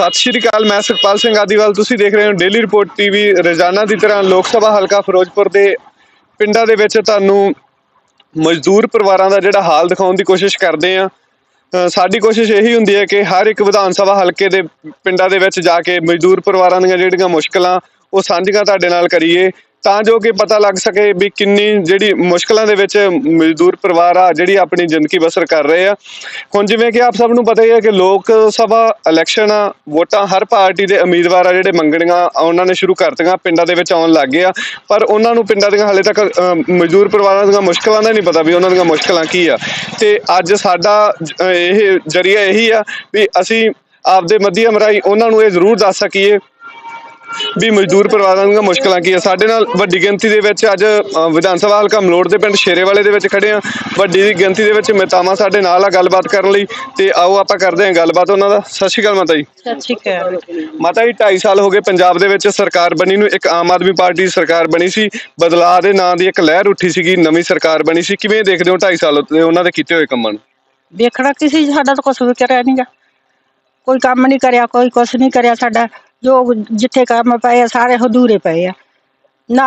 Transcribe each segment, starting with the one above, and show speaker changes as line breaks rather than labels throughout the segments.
ਸਤਿ ਸ਼੍ਰੀ ਅਕਾਲ, ਮੈਂ ਸੁਖਪਾਲ ਸਿੰਘ ਆਦੀਵਾਲ। ਤੁਸੀਂ ਦੇਖ ਰਹੇ ਹੋ ਡੇਲੀ ਰਿਪੋਰਟ ਟੀਵੀ ਰੋਜ਼ਾਨਾ ਦੀ ਤਰ੍ਹਾਂ ਲੋਕ ਸਭਾ ਹਲਕਾ ਫਿਰੋਜ਼ਪੁਰ ਦੇ ਪਿੰਡਾਂ ਦੇ ਵਿੱਚ ਤੁਹਾਨੂੰ ਮਜ਼ਦੂਰ ਪਰਿਵਾਰਾਂ ਦਾ ਜਿਹੜਾ ਹਾਲ ਦਿਖਾਉਣ ਦੀ ਕੋਸ਼ਿਸ਼ ਕਰਦੇ ਆ ਸਾਡੀ ਕੋਸ਼ਿਸ਼ ਇਹੀ ਹੁੰਦੀ ਹੈ ਕਿ ਹਰ ਇੱਕ ਵਿਧਾਨ ਸਭਾ ਹਲਕੇ ਦੇ ਪਿੰਡਾਂ ਦੇ ਵਿੱਚ ਜਾ ਕੇ ਮਜ਼ਦੂਰ ਪਰਿਵਾਰਾਂ ਦੀਆਂ ਜਿਹੜੀਆਂ ਮੁਸ਼ਕਲਾਂ, ਉਹ ਸਾਂਝੀਆਂ ਤੁਹਾਡੇ ਨਾਲ ਕਰੀਏ। ਤਾਂ ਜੋ ਕਿ ਪਤਾ ਲੱਗ ਸਕੇ ਵੀ ਕਿੰਨੀ ਜਿਹੜੀ ਮੁਸ਼ਕਲਾਂ ਦੇ ਵਿੱਚ ਮਜ਼ਦੂਰ ਪਰਿਵਾਰ ਆ, ਜਿਹੜੀ ਆਪਣੀ ਜ਼ਿੰਦਗੀ ਬਸਰ ਕਰ ਰਹੇ ਆ। ਹੁਣ ਜਿਵੇਂ ਕਿ ਆਪ ਸਭ ਨੂੰ ਪਤਾ ਹੀ ਹੈ ਕਿ ਲੋਕ ਸਭਾ ਇਲੈਕਸ਼ਨ ਆ, ਵੋਟਾਂ ਹਰ ਪਾਰਟੀ ਦੇ ਉਮੀਦਵਾਰ ਆ, ਜਿਹੜੇ ਮੰਗਣੀਆਂ ਉਹਨਾਂ ਨੇ ਸ਼ੁਰੂ ਕਰਤੀਆਂ, ਪਿੰਡਾਂ ਦੇ ਵਿੱਚ ਆਉਣ ਲੱਗ ਗਏ ਆ। ਪਰ ਉਹਨਾਂ ਨੂੰ ਪਿੰਡਾਂ ਦੀਆਂ ਹਾਲੇ ਤੱਕ ਮਜ਼ਦੂਰ ਪਰਿਵਾਰਾਂ ਦੀਆਂ ਮੁਸ਼ਕਲਾਂ ਦਾ ਨਹੀਂ ਪਤਾ ਵੀ ਉਹਨਾਂ ਦੀਆਂ ਮੁਸ਼ਕਲਾਂ ਕੀ ਆ। ਤੇ ਅੱਜ ਸਾਡਾ ਇਹ ਜਰੀਆ ਇਹੀ ਆ ਵੀ ਅਸੀਂ ਆਪਦੇ ਮੱਧਿਅਮ ਰਾਹੀਂ ਉਹਨਾਂ ਨੂੰ ਇਹ ਜ਼ਰੂਰ ਦੱਸ ਸਕੀਏ ਵੀ ਮਜ਼ਦੂਰ ਪਰਿਵਾਰਾਂ ਦੀਆਂ ਮੁਸ਼ਕਲਾਂ ਕੀ ਆ? ਸਾਡੇ ਨਾਲ ਵੱਡੀ ਗਿਣਤੀ ਦੇ ਵਿੱਚ ਅੱਜ ਅ, ਵਿਧਾਨ ਸਭਾ ਹਲਕਾ ਮਲੋੜ ਦੇ ਪਿੰਡ ਸ਼ੇਰੇਵਾਲੇ ਦੇ ਵਿੱਚ ਖੜੇ ਆ। ਵੱਡੀ ਗਿਣਤੀ ਦੇ ਵਿੱਚ ਮਹਿਤਾਵਾਂ ਸਾਡੇ ਨਾਲ ਆ ਗੱਲਬਾਤ ਕਰਨ ਲਈ। ਤੇ ਆਓ ਆਪਾਂ ਕਰਦੇ ਹਾਂ ਗੱਲਬਾਤ ਉਹਨਾਂ ਦਾ। ਸਤਿ ਸ਼੍ਰੀ ਅਕਾਲ ਮਾਤਾ ਜੀ।
ਸਤਿ ਸ਼੍ਰੀ ਅਕਾਲ।
ਮਾਤਾ ਜੀ 2.5 ਸਾਲ ਹੋ ਗਏ ਪੰਜਾਬ ਦੇ ਵਿੱਚ ਸਰਕਾਰ ਬਣੀ ਨੂੰ। ਇੱਕ ਆਮ ਆਦਮੀ ਪਾਰਟੀ ਦੀ ਸਰਕਾਰ ਬਣੀ ਸੀ। ਬਦਲਾਅ ਦੇ ਨਾਂ ਦੀ ਇੱਕ ਲਹਿਰ ਉੱਠੀ ਸੀਗੀ ਨਵੀਂ ਸਰਕਾਰ ਬਣੀ ਸੀ। ਕਿਵੇਂ ਦੇਖਦੇ ਹੋ 2.5 ਸਾਲ ਉੱਤੇ ਉਹਨਾਂ ਦੇ ਕੀਤੇ ਹੋਏ ਕੰਮਾਂ ਨੂੰ?
ਵੇਖਣਾ ਕਿਸੇ ਸਾਡਾ ਤਾਂ ਕੁਛ ਵੀ ਕਰਿਆ ਨਹੀਂਗਾ ਕੋਈ ਕੰਮ ਨਹੀਂ ਕਰਿਆ ਕੋਈ ਕੁਛ ਨਹੀਂ ਕਰਿਆ ਸਾਡਾ। ਜੋ ਜਿੱਥੇ ਕੰਮ ਪਏ ਆ ਸਾਰੇ ਹਦੂਰੇ ਪਏ ਆ। ਨਾ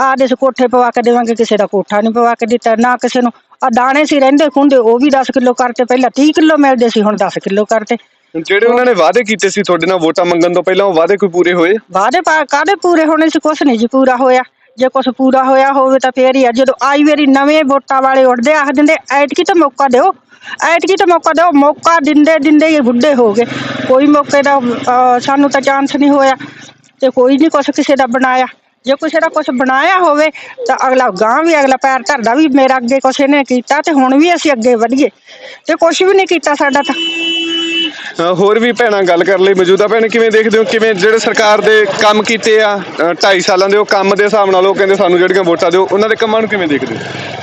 ਆਦੇ ਸੇ ਕੋਠੇ ਪਵਾ ਕੇ ਦੇਵਾਂਗੇ ਕਿਸੇ ਦਾ ਕੋਠਾ ਨਹੀਂ ਪਵਾ ਕੇ ਦਿੱਤਾ ਨਾ ਕਿਸੇ ਨੂੰ। ਆ ਦਾਣੇ ਸੀ ਰਹਿੰਦੇ ਖੁੰਦੇ ਉਹ ਵੀ 10 ਕਿਲੋ ਕਰਤੇ ਪਹਿਲਾਂ 30 ਕਿਲੋ ਮਿਲਦੇ ਸੀ ਹੁਣ 10 ਕਿਲੋ ਕਰਤੇ।
ਜਿਹੜੇ ਉਹਨਾਂ ਨੇ ਵਾਅਦੇ ਕੀਤੇ ਸੀ ਤੁਹਾਡੇ ਨਾਲ ਵੋਟਾਂ ਮੰਗਣ ਤੋਂ ਪਹਿਲਾਂ ਉਹ ਵਾਅਦੇ ਕੋਈ ਪੂਰੇ ਹੋਏ?
ਪਾ ਕਾਦੇ ਪੂਰੇ ਹੋਣੇ ਸੀ? ਕੁਛ ਨਹੀਂ ਜੀ ਪੂਰਾ ਹੋਇਆ। ਜੇ ਕੁਛ ਪੂਰਾ ਹੋਇਆ ਹੋਵੇ ਤਾਂ ਫੇਰ ਹੀ ਆ। ਜਦੋਂ ਆਈ ਵਾਰੀ ਨਵੇਂ ਵੋਟਾਂ ਵਾਲੇ ਉੱਠਦੇ ਆਖ ਦਿੰਦੇ ਐਤਕੀ ਤਾਂ ਮੌਕਾ ਦਿਓ ਐਤਕੀ ਤਾਂ ਮੌਕਾ ਦਿਓ ਮੌਕਾ ਦਿੰਦੇ ਦਿੰਦੇ ਹੀ ਬੁੱਢੇ ਹੋ ਗਏ। ਕੋਈ ਮੌਕੇ ਦਾ ਅਹ, ਸਾਨੂੰ ਤਾਂ ਚਾਂਸ ਨਹੀਂ ਹੋਇਆ ਤੇ ਕੋਈ ਨਹੀਂ ਕੁਛ ਕਿਸੇ ਦਾ ਬਣਾਇਆ। ਜੇ ਕਿਸੇ ਦਾ ਕੁਛ ਬਣਾਇਆ ਹੋਵੇ ਤਾਂ ਅਗਲਾ ਗਾਂ ਵੀ ਅਗਲਾ ਪੈਰ ਧਰਦਾ ਵੀ ਮੇਰਾ ਅੱਗੇ ਕੁਛ ਇਹਨੇ ਕੀਤਾ ਤੇ ਹੁਣ ਵੀ ਅਸੀਂ ਅੱਗੇ ਵਧੀਏ। ਤੇ ਕੁਛ ਵੀ ਨਹੀਂ ਕੀਤਾ ਸਾਡਾ ਤਾਂ।
ਅ, ਹੋਰ ਵੀ ਭੈਣਾਂ ਗੱਲ ਕਰਨ ਲਈ ਮੌਜੂਦਾ ਭੈਣ ਕਿਵੇਂ ਦੇਖਦੇ ਹੋ? ਕਿਵੇਂ ਜਿਹੜੇ ਸਰਕਾਰ ਦੇ ਕੰਮ ਕੀਤੇ ਆ 2.5 ਸਾਲਾਂ ਦੇ ਉਹ ਕੰਮ ਦੇ ਹਿਸਾਬ ਨਾਲ ਉਹ ਕਹਿੰਦੇ ਸਾਨੂੰ ਜਿਹੜੀਆਂ ਵੋਟਾਂ ਦਿਓ ਉਹਨਾਂ ਦੇ ਕੰਮਾਂ ਨੂੰ ਕਿਵੇਂ ਦੇਖਦੇ ਹੋ?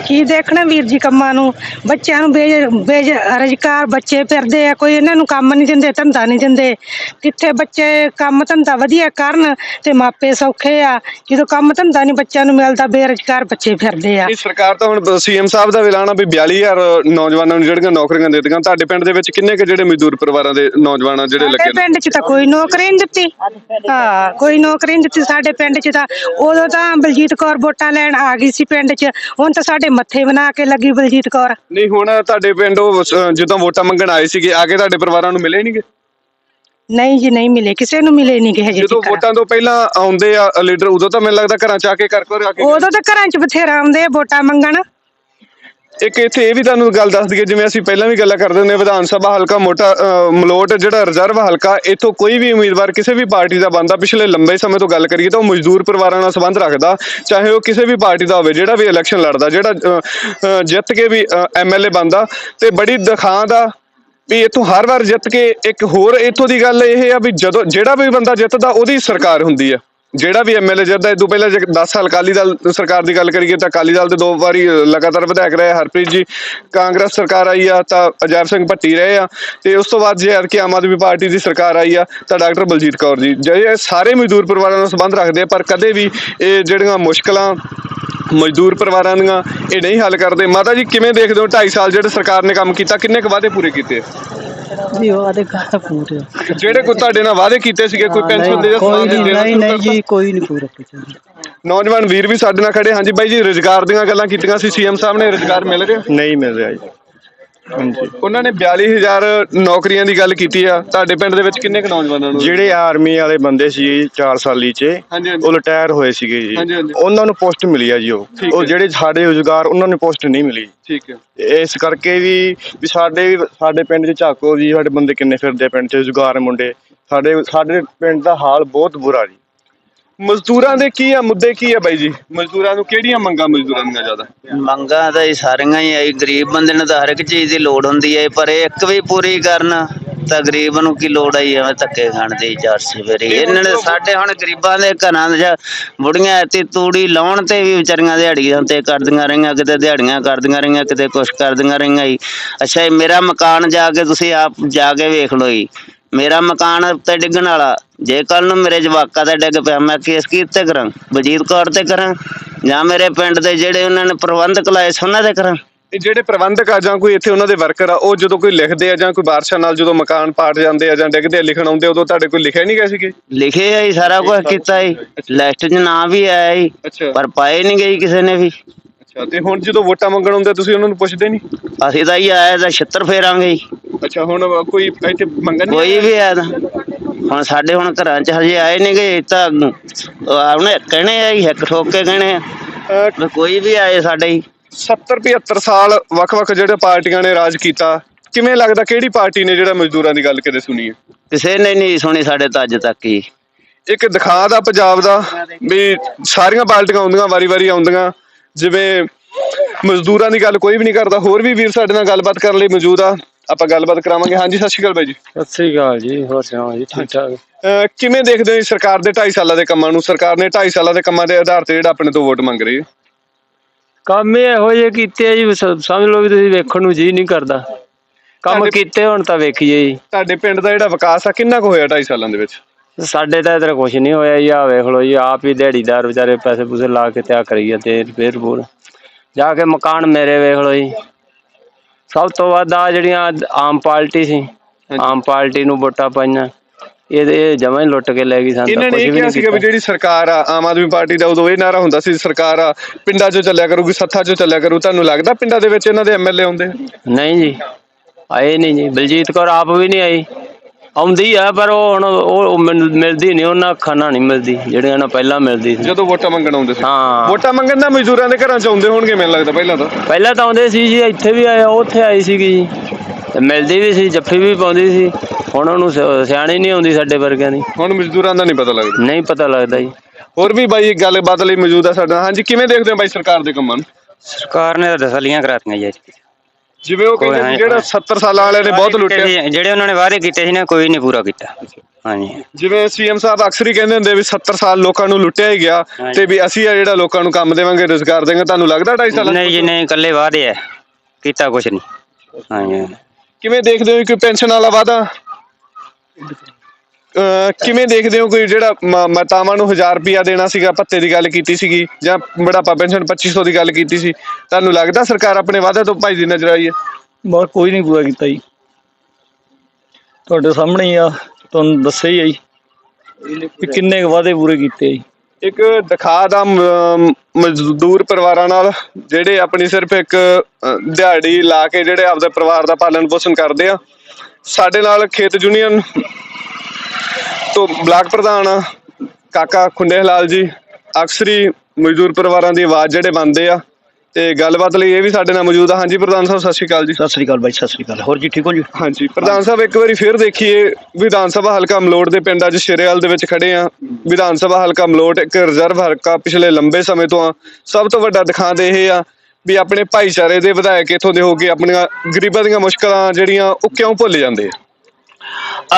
ਕੀ ਦੇਖਣਾ ਵੀਰ ਜੀ ਕੰਮਾਂ ਨੂੰ? ਬੱਚਿਆਂ ਨੂੰ ਬੇਜ ਬੇਜ ਰੁਜ਼ਗਾਰ ਬੱਚੇ ਫਿਰਦੇ ਆ ਕੋਈ ਇਹਨਾਂ ਨੂੰ ਕੰਮ ਨਹੀਂ ਦਿੰਦੇ ਧੰਦਾ ਨਹੀਂ ਦਿੰਦੇ। ਕਿੱਥੇ ਬੱਚੇ ਕੰਮ ਧੰਦਾ ਵਧੀਆ ਕਰਨ ਤੇ ਮਾਪੇ ਸੌਖੇ ਆ ਜਦੋਂ ਕੰਮ ਧੰਦਾ ਨਹੀਂ ਬੱਚਿਆਂ ਨੂੰ ਮਿਲਦਾ ਬੇਰੁਜ਼ਗਾਰ ਬੱਚੇ ਫਿਰਦੇ ਆ।
ਇਹ ਸਰਕਾਰ ਤਾਂ ਹੁਣ ਸੀਐਮ ਸਾਹਿਬ ਦਾ ਐਲਾਨ ਆ ਵੀ 42000 ਨੌਜਵਾਨਾਂ ਨੂੰ ਜਿਹੜੀਆਂ ਨੌਕਰੀਆਂ ਦੇ ਦਿੱਤੀਆਂ ਤੁਹਾਡੇ ਪਿੰਡ ਦੇ ਵਿੱਚ ਕਿੰਨੇ ਕੁ ਜਿਹੜੇ ਮਜ਼ਦੂਰ ਪਰਿਵਾਰਾਂ ਦੇ ਨੌਜਵਾਨ ਜਿਹੜੇ ਲੱਗੇ
ਸਾਡੇ
ਨੇ?
ਪਿੰਡ 'ਚ ਤਾਂ ਕੋਈ ਨੌਕਰੀ ਨਹੀਂ ਦਿੱਤੀ। ਹਾਂ ਕੋਈ ਨੌਕਰੀ ਨਹੀਂ ਦਿੱਤੀ। ਸਾਡੇ ਪਿੰਡ 'ਚ ਤਾਂ ਉਦੋਂ ਤਾਂ ਬਲਜੀਤ ਕੌਰ ਵੋਟਾਂ ਲੈਣ ਆ ਗਈ ਸੀ ਪਿੰਡ 'ਚ। ਹੁਣ ਤਾਂ ਸਾਡੇ ਮੱਥੇ ਬਣਾ ਕੇ ਲੱਗੀ ਬਲਜੀਤ ਕੌਰ।
ਨਹੀਂ ਹੁਣ ਤੁਹਾਡੇ ਪਿੰਡ ਉਹ ਅ, ਜਦੋਂ ਵੋਟਾਂ ਮੰਗਣ ਆਏ ਸੀਗੇ ਆ ਕੇ ਤੁਹਾਡੇ ਪਰਿਵਾਰਾਂ ਨੂੰ ਮਿਲੇ ਨਹੀਂਗੇ
ਨਹੀਂ ਜੀ ਨਹੀਂ ਮਿਲੇ। ਕਿਸੇ ਨੂੰ ਮਿਲੇ ਨਹੀਂ
ਜਦੋਂ
ਜੀ
ਵੋਟਾਂ ਤੋਂ ਪਹਿਲਾਂ ਆਉਂਦੇ ਆ ਲੀਡਰ ਉਦੋਂ ਤਾਂ ਮੈਨੂੰ ਲੱਗਦਾ ਘਰਾਂ ਚ ਆ ਕੇ ਕਰ ਕਰ ਆ ਕੇ
ਉਦੋਂ ਤਾਂ ਘਰਾਂ 'ਚ ਬਥੇਰਾ ਆਉਂਦੇ ਆ ਵੋਟਾਂ ਮੰਗਣ।
ਇੱਕ ਇੱਥੇ ਇਹ ਵੀ ਤੁਹਾਨੂੰ ਗੱਲ ਦੱਸ ਦਈਏ ਜਿਵੇਂ ਅਸੀਂ ਪਹਿਲਾਂ ਵੀ ਗੱਲਾਂ ਕਰਦੇ ਹੁੰਦੇ ਵਿਧਾਨ ਸਭਾ ਹਲਕਾ ਮੋਟਾ ਮਲੋਟ ਜਿਹੜਾ ਰਿਜ਼ਰਵ ਹਲਕਾ ਇੱਥੋਂ ਕੋਈ ਵੀ ਉਮੀਦਵਾਰ ਕਿਸੇ ਵੀ ਪਾਰਟੀ ਦਾ ਬੰਦਾ ਪਿਛਲੇ ਲੰਬੇ ਸਮੇਂ ਤੋਂ ਗੱਲ ਕਰੀਏ ਤਾਂ ਉਹ ਮਜ਼ਦੂਰ ਪਰਿਵਾਰਾਂ ਨਾਲ ਸੰਬੰਧ ਰੱਖਦਾ ਚਾਹੇ ਉਹ ਕਿਸੇ ਵੀ ਪਾਰਟੀ ਦਾ ਹੋਵੇ ਜਿਹੜਾ ਵੀ ਇਲੈਕਸ਼ਨ ਲੜਦਾ ਜਿਹੜਾ ਜਿੱਤ ਕੇ ਵੀ ਐਮਐਲਏ ਬੰਦਾ ਤੇ ਬੜੀ ਦਿਖਾਂ ਦਾ ਵੀ ਇੱਥੋਂ ਹਰ ਵਾਰ ਜਿੱਤ ਕੇ ਇੱਕ ਹੋਰ ਇੱਥੋਂ ਦੀ ਗੱਲ ਇਹ ਆ ਵੀ ਜਦੋਂ ਜਿਹੜਾ ਵੀ ਬੰਦਾ ਜਿੱਤਦਾ ਉਹਦੀ ਸਰਕਾਰ ਹੁੰਦੀ ਆ। ਜਿਹੜਾ ਵੀ ਐਮਐਲਏ ਜਿੱਤਦਾ ਇਦੋਂ ਪਹਿਲਾਂ ਜੇ 10 ਸਾਲ ਅਕਾਲੀ ਦਲ ਸਰਕਾਰ ਦੀ ਗੱਲ ਕਰੀਏ ਤਾਂ ਅਕਾਲੀ ਦਲ ਦੇ ਦੋ ਵਾਰੀ ਲਗਾਤਾਰ ਵਿਧਾਇਕ ਰਹੇ ਹਰਪ੍ਰੀਤ ਜੀ। ਕਾਂਗਰਸ ਸਰਕਾਰ ਆਈ ਆ ਤਾਂ ਅਜੈਬ ਸਿੰਘ ਭੱਟੀ ਰਹੇ ਆ। ਤੇ ਉਸ ਤੋਂ ਬਾਅਦ ਜੇ ਕਿ ਆਮ ਆਦਮੀ ਪਾਰਟੀ ਦੀ ਸਰਕਾਰ ਆਈ ਆ ਤਾਂ ਡਾਕਟਰ ਬਲਜੀਤ ਕੌਰ ਜੀ। ਜਿਹੜੇ ਸਾਰੇ ਮਜ਼ਦੂਰ ਪਰਿਵਾਰਾਂ ਨਾਲ ਸੰਬੰਧ ਰੱਖਦੇ ਆ, ਪਰ ਕਦੇ ਵੀ ਇਹ ਜਿਹੜੀਆਂ ਮੁਸ਼ਕਲਾਂ ਮਜ਼ਦੂਰ ਪਰਿਵਾਰਾਂ ਦੀਆਂ ਇਹ ਨਹੀਂ ਹੱਲ ਕਰਦੇ। ਮਾਤਾ ਜੀ ਕਿਵੇਂ ਦੇਖਦੇ ਹੋ? 2.5 ਸਾਲ ਜਿਹੜੇ ਸਰਕਾਰ ਨੇ ਕੰਮ ਕੀਤਾ ਕਿੰਨੇ ਕੁ ਵਾਅਦੇ ਪੂਰੇ ਕੀਤੇ?
ਜੀ ਉਹਦੇ ਘਰ ਪੂਰੇ
ਜਿਹੜੇ ਕੋਈ ਤੁਹਾਡੇ ਨਾਲ ਵਾਅਦੇ ਕੀਤੇ ਸੀਗੇ ਕੋਈ ਪੈਨਸ਼ਨ ਦੇ ਜਾਂ ਸਮਾਨ ਦੇ
ਨਹੀਂ
ਦੇਣਾ
ਨਹੀਂ? ਜੀ ਕੋਈ ਨਹੀਂ ਪੂਰਾ ਪੁੱਛਿਆ
ਨੌਜਵਾਨ ਵੀਰ ਵੀ ਸਾਡੇ ਨਾਲ ਖੜੇ। ਹਾਂਜੀ ਬਾਈ ਜੀ ਰੋਜ਼ਗਾਰ ਦੀਆਂ ਗੱਲਾਂ ਕੀਤੀਆਂ ਸੀ। ਸੀਐਮ ਸਾਹਿਬ ਨੇ ਰੋਜ਼ਗਾਰ ਮਿਲ ਰਿਹਾ?
ਨਹੀਂ ਮਿਲ ਰਿਹਾ ਜੀ। ਹਾਂਜੀ।
ਉਹਨਾਂ ਨੇ 42000 ਨੌਕਰੀਆਂ ਦੀ ਗੱਲ ਕੀਤੀ ਆ। ਤੁਹਾਡੇ ਪਿੰਡ ਦੇ ਵਿੱਚ ਕਿੰਨੇ ਕੁ ਨੌਜਵਾਨਾਂ ਨੂੰ?
ਜਿਹੜੇ ਆਰਮੀ ਵਾਲੇ ਬੰਦੇ ਸੀ 4 ਸਾਲੀ ਚ
ਹਾਂਜੀ ਹਾਂਜੀ।
ਉਹ ਰਿਟਾਇਰ ਹੋਏ ਸੀਗੇ ਜੀ।
ਹਾਂਜੀ, ਹਾਂਜੀ।
ਉਹਨਾਂ ਨੂੰ ਪੋਸਟ ਮਿਲੀ ਆ ਜੀ ਉਹ।
ਠੀਕ
ਉਹ
ਹੈ।
ਜਿਹੜੇ ਸਾਡੇ ਰੋਜ਼ਗਾਰ ਉਹਨਾਂ ਨੂੰ ਪੋਸਟ ਨਹੀਂ ਮਿਲੀ।
ਠੀਕ ਹੈ।
ਇਸ ਕਰਕੇ ਵੀ ਵੀ ਸਾਡੇ ਵੀ ਸਾਡੇ ਪਿੰਡ 'ਚ ਝਾਕੋ ਜੀ ਸਾਡੇ ਬੰਦੇ ਕਿੰਨੇ ਫਿਰਦੇ ਆ ਪਿੰਡ 'ਚ ਰੋਜ਼ਗਾਰ ਮੁੰਡੇ। ਸਾਡੇ ਸਾਡੇ ਪਿੰਡ ਦਾ ਹਾਲ ਬਹੁਤ ਬੁਰਾ ਜੀ।
ਮਜ਼ਦੂਰਾਂ ਦੇ ਕੀ ਆ ਮੁੱਦੇ ਕੀ ਆ ਬਾਈ ਜੀ? ਮਜ਼ਦੂਰਾਂ ਨੂੰ ਕਿਹੜੀਆਂ ਮੰਗਾਂ ਮਜ਼ਦੂਰਾਂ ਦੀਆਂ ਜ਼ਿਆਦਾ?
ਮੰਗਾਂ ਤਾਂ ਇਹ ਸਾਰੀਆਂ ਹੀ ਆਈ ਗਰੀਬ ਬੰਦੇ ਨੂੰ ਤਾਂ ਹਰ ਇੱਕ ਚੀਜ਼ ਦੀ ਲੋੜ ਹੁੰਦੀ ਹੈ ਪਰ ਇਹ ਇੱਕ ਵੀ ਪੂਰੀ ਕਰਨ ਤਾਂ ਗਰੀਬ ਨੂੰ ਕੀ ਲੋੜ ਆਈ ਐਵੇਂ ਧੱਕੇ ਖਾਣ ਦੀ ਚਾਰਸੀ ਫੇਰੀ ਇਹਨਾਂ ਨੇ ਸਾਡੇ ਹੁਣ ਗਰੀਬਾਂ ਦੇ ਘਰਾਂ ਦੇ ਬੁੜੀਆਂ ਤੇ ਤੂੜੀ ਲਾਉਣ ਤੇ ਵੀ ਵਿਚਾਰੀਆਂ ਦਿਹਾੜੀਆਂ ਤੇ ਕਰਦੀਆਂ ਰਹੀਆਂ ਕਿਤੇ ਦਿਹਾੜੀਆਂ ਕਰਦੀਆਂ ਰਹੀਆਂ ਕਿਤੇ ਕੁਛ ਕਰਦੀਆਂ ਰਹੀਆਂ ਜੀ। ਅੱਛਾ ਇਹ ਮੇਰਾ ਮਕਾਨ ਜਾ ਕੇ ਤੁਸੀਂ ਆਪ ਜਾ ਕੇ ਵੇਖ ਲਓ ਜੀ। ਮੇਰਾ ਮਕਾਨ ਉੱਤੇ ਡਿੱਗਣ ਵਾਲਾ ਜੇ ਕੱਲ ਨੂੰ ਮੇਰੇ ਜਵਾਕਾਂ ਦਾ ਡਿੱਗ ਪਿਆ ਮੈਂ ਕੇਸ ਕੀਤੇ ਕਰਾਂ? ਵਜੀਦ ਕੌਰ ਤੇ ਕਰਾਂ? ਜਾਂ ਮੇਰੇ ਪਿੰਡ ਦੇ ਜਿਹੜੇ ਉਹਨਾਂ ਨੇ ਪ੍ਰਬੰਧਕ ਲਾਏ ਸੀ ਉਹਨਾਂ ਤੇ ਕਰਾਂ?
ਇਹ ਜਿਹੜੇ ਪ੍ਰਬੰਧਕ ਆ ਜਾਂ ਕੋਈ ਇੱਥੇ ਉਹਨਾਂ ਦੇ ਵਰਕਰ ਆ ਉਹ ਜਦੋਂ ਕੋਈ ਲਿਖਦੇ ਆ ਜਾਂ ਕੋਈ ਬਾਰਿਸ਼ਾਂ ਨਾਲ ਜਦੋਂ ਮਕਾਨ ਪਾਟ ਜਾਂਦੇ ਆ ਜਾਂ ਡਿੱਗਦੇ ਆ ਲਿਖਣ ਆਉਂਦੇ ਉਦੋਂ ਤੁਹਾਡੇ ਕੋਲ ਲਿਖਿਆ ਨਹੀਂ ਗਿਆ ਸੀਗੇ
ਲਿਖੇ ਆ ਜੀ ਸਾਰਾ ਕੁਝ ਕੀਤਾ ਜੀ। ਲਿਸਟ 'ਚ ਨਾਂ ਵੀ ਆਇਆ ਜੀ
ਅੱਛਾ।
ਪਰ ਪਾਏ ਨਹੀਂ ਗਈ ਕਿਸੇ ਨੇ ਵੀ।
ਅੱਛਾ ਤੇ ਹੁਣ ਜਦੋਂ ਵੋਟਾਂ ਮੰਗਣ ਆਉਂਦੇ ਤੁਸੀਂ ਉਹਨਾਂ ਨੂੰ ਪੁੱਛਦੇ ਨਹੀਂ?
ਅਸੀਂ ਤਾਂ ਹੀ ਆਇਆ ਤਾਂ ਛਿੱਤਰ ਫੇਰਾਂਗੇ ਜੀ।
ਅੱਛਾ ਹੁਣ ਕੋਈ ਇੱਥੇ ਮੰਗਣ ਨਹੀਂ
ਕੋਈ ਵੀ ਆਇਆ ਤਾਂ। ਹੁਣ ਸਾਡੇ ਹੁਣ ਘਰਾਂ 'ਚ ਹਜੇ ਆਏ ਨਹੀਂ ਗਏ ਤਾਂ ਉਹਨੇ ਕਹਿਣੇ ਆ ਹਿੱਕ ਠੋਕ ਕੇ ਕਹਿਣੇ ਆ।
ਅਹ
ਵੀ ਕੋਈ ਵੀ ਆਏ ਸਾਡੇ ਹੀ।
70 75 ਸਾਲ ਵੱਖ-ਵੱਖ ਜਿਹੜੇ ਪਾਰਟੀਆਂ ਨੇ ਰਾਜ ਕੀਤਾ ਕਿਵੇਂ ਲੱਗਦਾ ਕਿਹੜੀ ਪਾਰਟੀ ਨੇ ਜਿਹੜਾ ਮਜ਼ਦੂਰਾਂ ਦੀ ਗੱਲ ਕਦੇ ਸੁਣੀ ਹੈ?
ਕਿਸੇ ਨੇ ਨਹੀਂ ਸੁਣੀ ਸਾਡੇ ਤਾਂ ਅੱਜ ਤੱਕ ਹੀ।
ਇੱਕ ਦਿਖਾ ਦਾ ਪੰਜਾਬ ਦਾ ਵੀ ਸਾਰੀਆਂ ਪਾਰਟੀਆਂ ਆਉਂਦੀਆਂ ਵਾਰੀ-ਵਾਰੀ ਆਉਂਦੀਆਂ ਜਿਵੇਂ ਮਜ਼ਦੂਰਾਂ ਦੀ ਗੱਲ ਕੋਈ ਵੀ ਨਹੀਂ ਕਰਦਾ ਹੋਰ ਵੀ ਵੀਰ ਸਾਡੇ ਨਾਲ ਗੱਲਬਾਤ ਕਰਨ ਲਈ ਮੌਜੂਦ ਆ। ਆਪਾਂ ਗੱਲਬਾਤ ਕਰਾਵਾਂਗੇ। ਹਾਂਜੀ ਸਤਿ ਸ਼੍ਰੀ ਅਕਾਲ ਬਾਈ ਜੀ।
ਸਤਿ ਸ੍ਰੀ ਅਕਾਲ ਜੀ ਹੋਰ ਸੁਣਾਓ ਜੀ ਠੀਕ ਠਾਕ?
ਅਹ ਕਿਵੇਂ ਦੇਖਦੇ ਹੋ ਜੀ ਸਰਕਾਰ ਦੇ 2.5 ਸਾਲਾਂ ਦੇ ਕੰਮਾਂ ਨੂੰ? ਸਰਕਾਰ ਨੇ 2.5 ਸਾਲਾਂ ਦੇ ਕੰਮਾਂ ਦੇ ਆਧਾਰ ਤੇ ਜਿਹੜਾ ਆਪਣੇ ਤੋਂ ਵੋਟ ਮੰਗ ਰਹੀ ਹੈ।
ਕੰਮ ਇਹੋ ਜਿਹੇ ਕੀਤੇ ਆ ਜੀ ਸ- ਸਮਝ ਲਓ ਵੀ ਤੁਸੀਂ ਵੇਖਣ ਨੂੰ ਜੀ ਨਹੀਂ ਕਰਦਾ। ਕੰਮ ਕੀਤੇ ਹੁਣ ਤਾਂ ਵੇਖੀਏ ਜੀ।
ਤੁਹਾਡੇ ਪਿੰਡ ਦਾ ਜਿਹੜਾ ਵਿਕਾਸ ਆ ਕਿੰਨਾ ਕੁ ਹੋਇਆ 2.5 ਸਾਲਾਂ ਦੇ ਵਿੱਚ?
ਸਾਡੇ ਤਾਂ ਇਧਰ ਕੁਝ ਨਹੀਂ ਹੋਇਆ ਜੀ ਆ ਵੇਖ ਲਓ ਜੀ ਆਪ ਹੀ ਦਿਹਾੜੀਦਾਰ ਵਿਚਾਰੇ ਪੈਸੇ ਪੂਸੇ ਲਾ ਕੇ ਤਿਆ ਕਰੀ ਜਾਂਦੇ ਫੇਰ ਬੋਲ। ਜਾ ਕੇ ਮਕਾਨ ਮੇਰੇ ਵੇਖ ਲਓ ਜੀ। ਸਭ ਤੋਂ ਵੱਧ ਆ ਜਿਹੜੀਆਂ ਆਮ ਪਾਰਟੀ ਸੀ ਆਮ ਪਾਰਟੀ ਨੂੰ ਵੋਟਾਂ ਪਾਈਆਂ। ਇਹ ਜਮਾਂ ਹੀ ਲੁੱਟ ਕੇ ਲੈ ਗਈ ਸਾਨੂੰ
ਇਹਨਾਂ ਨੇ ਇਹ ਕਿਹਾ
ਨਹੀਂ
ਸੀਗਾ ਵੀ ਜਿਹੜੀ ਸਰਕਾਰ ਆ ਆਮ ਆਦਮੀ ਪਾਰਟੀ ਦਾ ਉਦੋਂ ਇਹ ਨਾਰਾ ਹੁੰਦਾ ਸੀ ਸਰਕਾਰ ਆ ਪਿੰਡਾਂ 'ਚੋਂ ਚੱਲਿਆ ਕਰੂਗੀ ਸੱਥਾਂ 'ਚੋਂ ਚੱਲਿਆ ਕਰੂ ਤੁਹਾਨੂੰ ਲੱਗਦਾ ਪਿੰਡਾਂ ਦੇ ਵਿੱਚ ਇਹਨਾਂ ਦੇ ਐਮਐਲਏ ਆਉਂਦੇ
ਨਹੀਂ ਜੀ ਆਏ ਨਹੀਂ ਜੀ। ਬਲਜੀਤ ਕੌਰ ਆਪ ਵੀ ਨਹੀਂ ਆਈ। ਆਉਂਦੀ ਆ ਪਰ ਉਹ ਹੁਣ ਉਹ ਮੈਨੂੰ ਮਿਲਦੀ ਨਹੀਂ ਉਹਨਾਂ ਅੱਖਾਂ ਨਾਲ ਨਹੀਂ ਮਿਲਦੀ ਜਿਹੜੀਆਂ ਨਾਲ ਪਹਿਲਾਂ ਮਿਲਦੀ ਸੀ।
ਜਦੋਂ ਵੋਟਾਂ ਮੰਗਣ ਆਉਂਦੇ ਸੀ।
ਹਾਂ।
ਵੋਟਾਂ ਮੰਗਣ ਦਾ ਮਜ਼ਦੂਰਾਂ ਦੇ ਘਰਾਂ 'ਚ ਆਉਂਦੇ ਹੋਣਗੇ ਮੈਨੂੰ ਲੱਗਦਾ ਪਹਿਲਾਂ ਤਾਂ।
ਪਹਿਲਾਂ ਤਾਂ ਆਉਂਦੇ ਸੀ ਜੀ ਇੱਥੇ ਵੀ ਆਏ ਉਹ ਉੱਥੇ ਆਈ ਸੀਗੀ ਜੀ। ਤੇ ਮਿਲਦੀ ਵੀ ਸੀ ਜੱਫੀ ਵੀ ਪਾਉਂਦੀ ਸੀ। ਹੁਣ ਉਹਨੂੰ ਸਿ- ਸਿਆਣੀ ਨਹੀਂ ਆਉਂਦੀ ਸਾਡੇ ਵਰਗਿਆਂ ਦੀ।
ਹੁਣ ਮਜ਼ਦੂਰਾਂ ਦਾ ਨਹੀਂ ਪਤਾ ਲੱਗਦਾ।
ਨਹੀਂ ਪਤਾ ਲੱਗਦਾ ਜੀ।
ਹੋਰ ਵੀ ਬਾਈ ਗੱਲਬਾਤ ਲਈ ਮੌਜੂਦ ਆ ਸਾਡਾ। ਹਾਂਜੀ ਕਿਵੇਂ ਦੇਖਦੇ ਹੋ ਬਾਈ ਸਰਕਾਰ ਦੇ ਕੰਮਾਂ ਨੂੰ?
ਸਰਕਾਰ ਨੇ ਤਾਂ ਦਸਲੀਆਂ ਕਰਾਤੀਆਂ ਜੀ
ਜਿਵੇਂ ਉਹ ਕਹਿੰਦੇ ਸੀ ਜਿਹੜਾ 70 ਸਾਲਾਂ ਵਾਲਿਆਂ ਨੇ ਬਹੁਤ ਲੁੱਟਿਆ।
ਜਿਹੜੇ ਉਹਨਾਂ ਨੇ ਵਾਅਦੇ ਕੀਤੇ ਸੀ ਨਾ ਕੋਈ ਨਹੀਂ ਪੂਰਾ ਕੀਤਾ। ਹਾਂਜੀ।
ਜਿਵੇਂ ਸੀਐਮ ਸਾਹਿਬ ਅਕਸਰ ਹੀ ਕਹਿੰਦੇ ਹੁੰਦੇ ਵੀ 70 ਸਾਲ ਲੋਕਾਂ ਨੂੰ ਲੁੱਟਿਆ ਹੀ ਗਿਆ ਤੇ ਵੀ ਅਸੀਂ ਆ ਜਿਹੜਾ ਲੋਕਾਂ ਨੂੰ ਕੰਮ ਦੇਵਾਂਗੇ ਰੋਜ਼ਗਾਰ ਦੇਵਾਂਗੇ ਤੁਹਾਨੂੰ ਲੱਗਦਾ 2.5 ਸਾਲਾਂ 'ਚ
ਨਹੀਂ ਜੀ ਨਹੀਂ ਇਕੱਲੇ ਵਾਅਦੇ ਆ। ਕੀਤਾ ਕੁਛ ਨਹੀਂ। ਹਾਂਜੀ।
ਕਿਵੇਂ ਦੇਖਦੇ ਹੋ ਕਿ ਪੈਨਸ਼ਨ ਵਾਲਾ ਵਾਦਾ ਕਿਵੇਂ ਦੇਖਦੇ ਹੋ ਕੋਈ ਜਿਹੜਾ ਮਾਤਾਵਾਂ ਨੂੰ 1000 ਰੁਪਿਆ ਦੇਣਾ ਸੀਗਾ ਭੱਤੇ ਦੀ ਗੱਲ ਕੀਤੀ ਸੀਗੀ ਜਾਂ ਬੁਢਾਪਾ ਪੈਨਸ਼ਨ 2500 ਦੀ ਗੱਲ ਕੀਤੀ ਸੀ? ਤੁਹਾਨੂੰ ਲੱਗਦਾ ਸਰਕਾਰ ਆਪਣੇ ਵਾਅਦੇ ਤੋਂ ਭੱਜਦੀ ਨਜ਼ਰ ਆਈ ਹੈ?
ਬਸ ਕੋਈ ਨਹੀਂ ਪੂਰਾ ਕੀਤਾ ਜੀ। ਤੁਹਾਡੇ ਸਾਹਮਣੇ ਹੀ ਆ ਤੁਹਾਨੂੰ ਦੱਸਿਆ ਹੀ ਆ ਜੀ ਕਿੰਨੇ ਵਾਅਦੇ ਪੂਰੇ ਕੀਤੇ ਜੀ।
ਇੱਕ ਦਿਖਾ ਦਾ ਮਜ਼ਦੂਰ ਪਰਿਵਾਰਾਂ ਨਾਲ ਜਿਹੜੇ ਆਪਣੀ ਸਿਰਫ ਇੱਕ ਦਿਹਾੜੀ ਲਾ ਕੇ ਜਿਹੜੇ ਆਪਦੇ ਪਰਿਵਾਰ ਦਾ ਪਾਲਣ ਪੋਸ਼ਣ ਕਰਦੇ ਆ। ਸਾਡੇ ਨਾਲ ਖੇਤ ਯੂਨੀਅਨ ਤੋਂ ਬਲਾਕ ਪ੍ਰਧਾਨ ਕਾਕਾ ਖੁੰਡੇ ਲਾਲ ਜੀ ਅਕਸਰੀ ਮਜ਼ਦੂਰ ਪਰਿਵਾਰਾਂ ਦੀ ਆਵਾਜ਼ ਜਿਹੜੇ ਬੰਦੇ ਆ ਤੇ ਗੱਲਬਾਤ ਲਈ ਇਹ ਵੀ ਸਾਡੇ ਨਾਲ ਮੌਜੂਦ ਆ। ਹਾਂਜੀ ਪ੍ਰਧਾਨ ਸਾਹਿਬ ਸਤਿ ਸ਼੍ਰੀ ਅਕਾਲ ਜੀ।
ਸਤਿ ਸ੍ਰੀ ਅਕਾਲ ਬਾਈ ਸਤਿ ਸ੍ਰੀ ਅਕਾਲ। ਹੋਰ ਜੀ ਠੀਕ ਹੋ ਜੀ?
ਹਾਂਜੀ ਪ੍ਰਧਾਨ ਸਾਹਿਬ ਇੱਕ ਵਾਰੀ ਫਿਰ ਦੇਖੀਏ ਵਿਧਾਨ ਸਭਾ ਹਲਕਾ ਮਲੋਟ ਦੇ ਪਿੰਡ ਅੱਜ ਸ਼ੇਰੇਵਾਲ ਦੇ ਵਿੱਚ ਖੜੇ ਆ। ਵਿਧਾਨ ਸਭਾ ਹਲਕਾ ਮਲੋਟ ਇੱਕ ਰਿਜ਼ਰਵ ਹਲਕਾ ਪਿਛਲੇ ਲੰਬੇ ਸਮੇਂ ਤੋਂ ਆ। ਸਭ ਤੋਂ ਵੱਡਾ ਦਿਖਾਉਂਦੇ ਇਹ ਆ ਵੀ ਆਪਣੇ ਭਾਈਚਾਰੇ ਦੇ ਵਿਧਾਇਕ ਇੱਥੋਂ ਦੇ ਹੋ ਕੇ ਆਪਣੀਆਂ ਗਰੀਬਾਂ ਦੀਆਂ ਮੁਸ਼ਕਲਾਂ ਜਿਹੜੀਆਂ ਉਹ ਕਿਉਂ ਭੁੱਲ ਜਾਂਦੇ ਆ?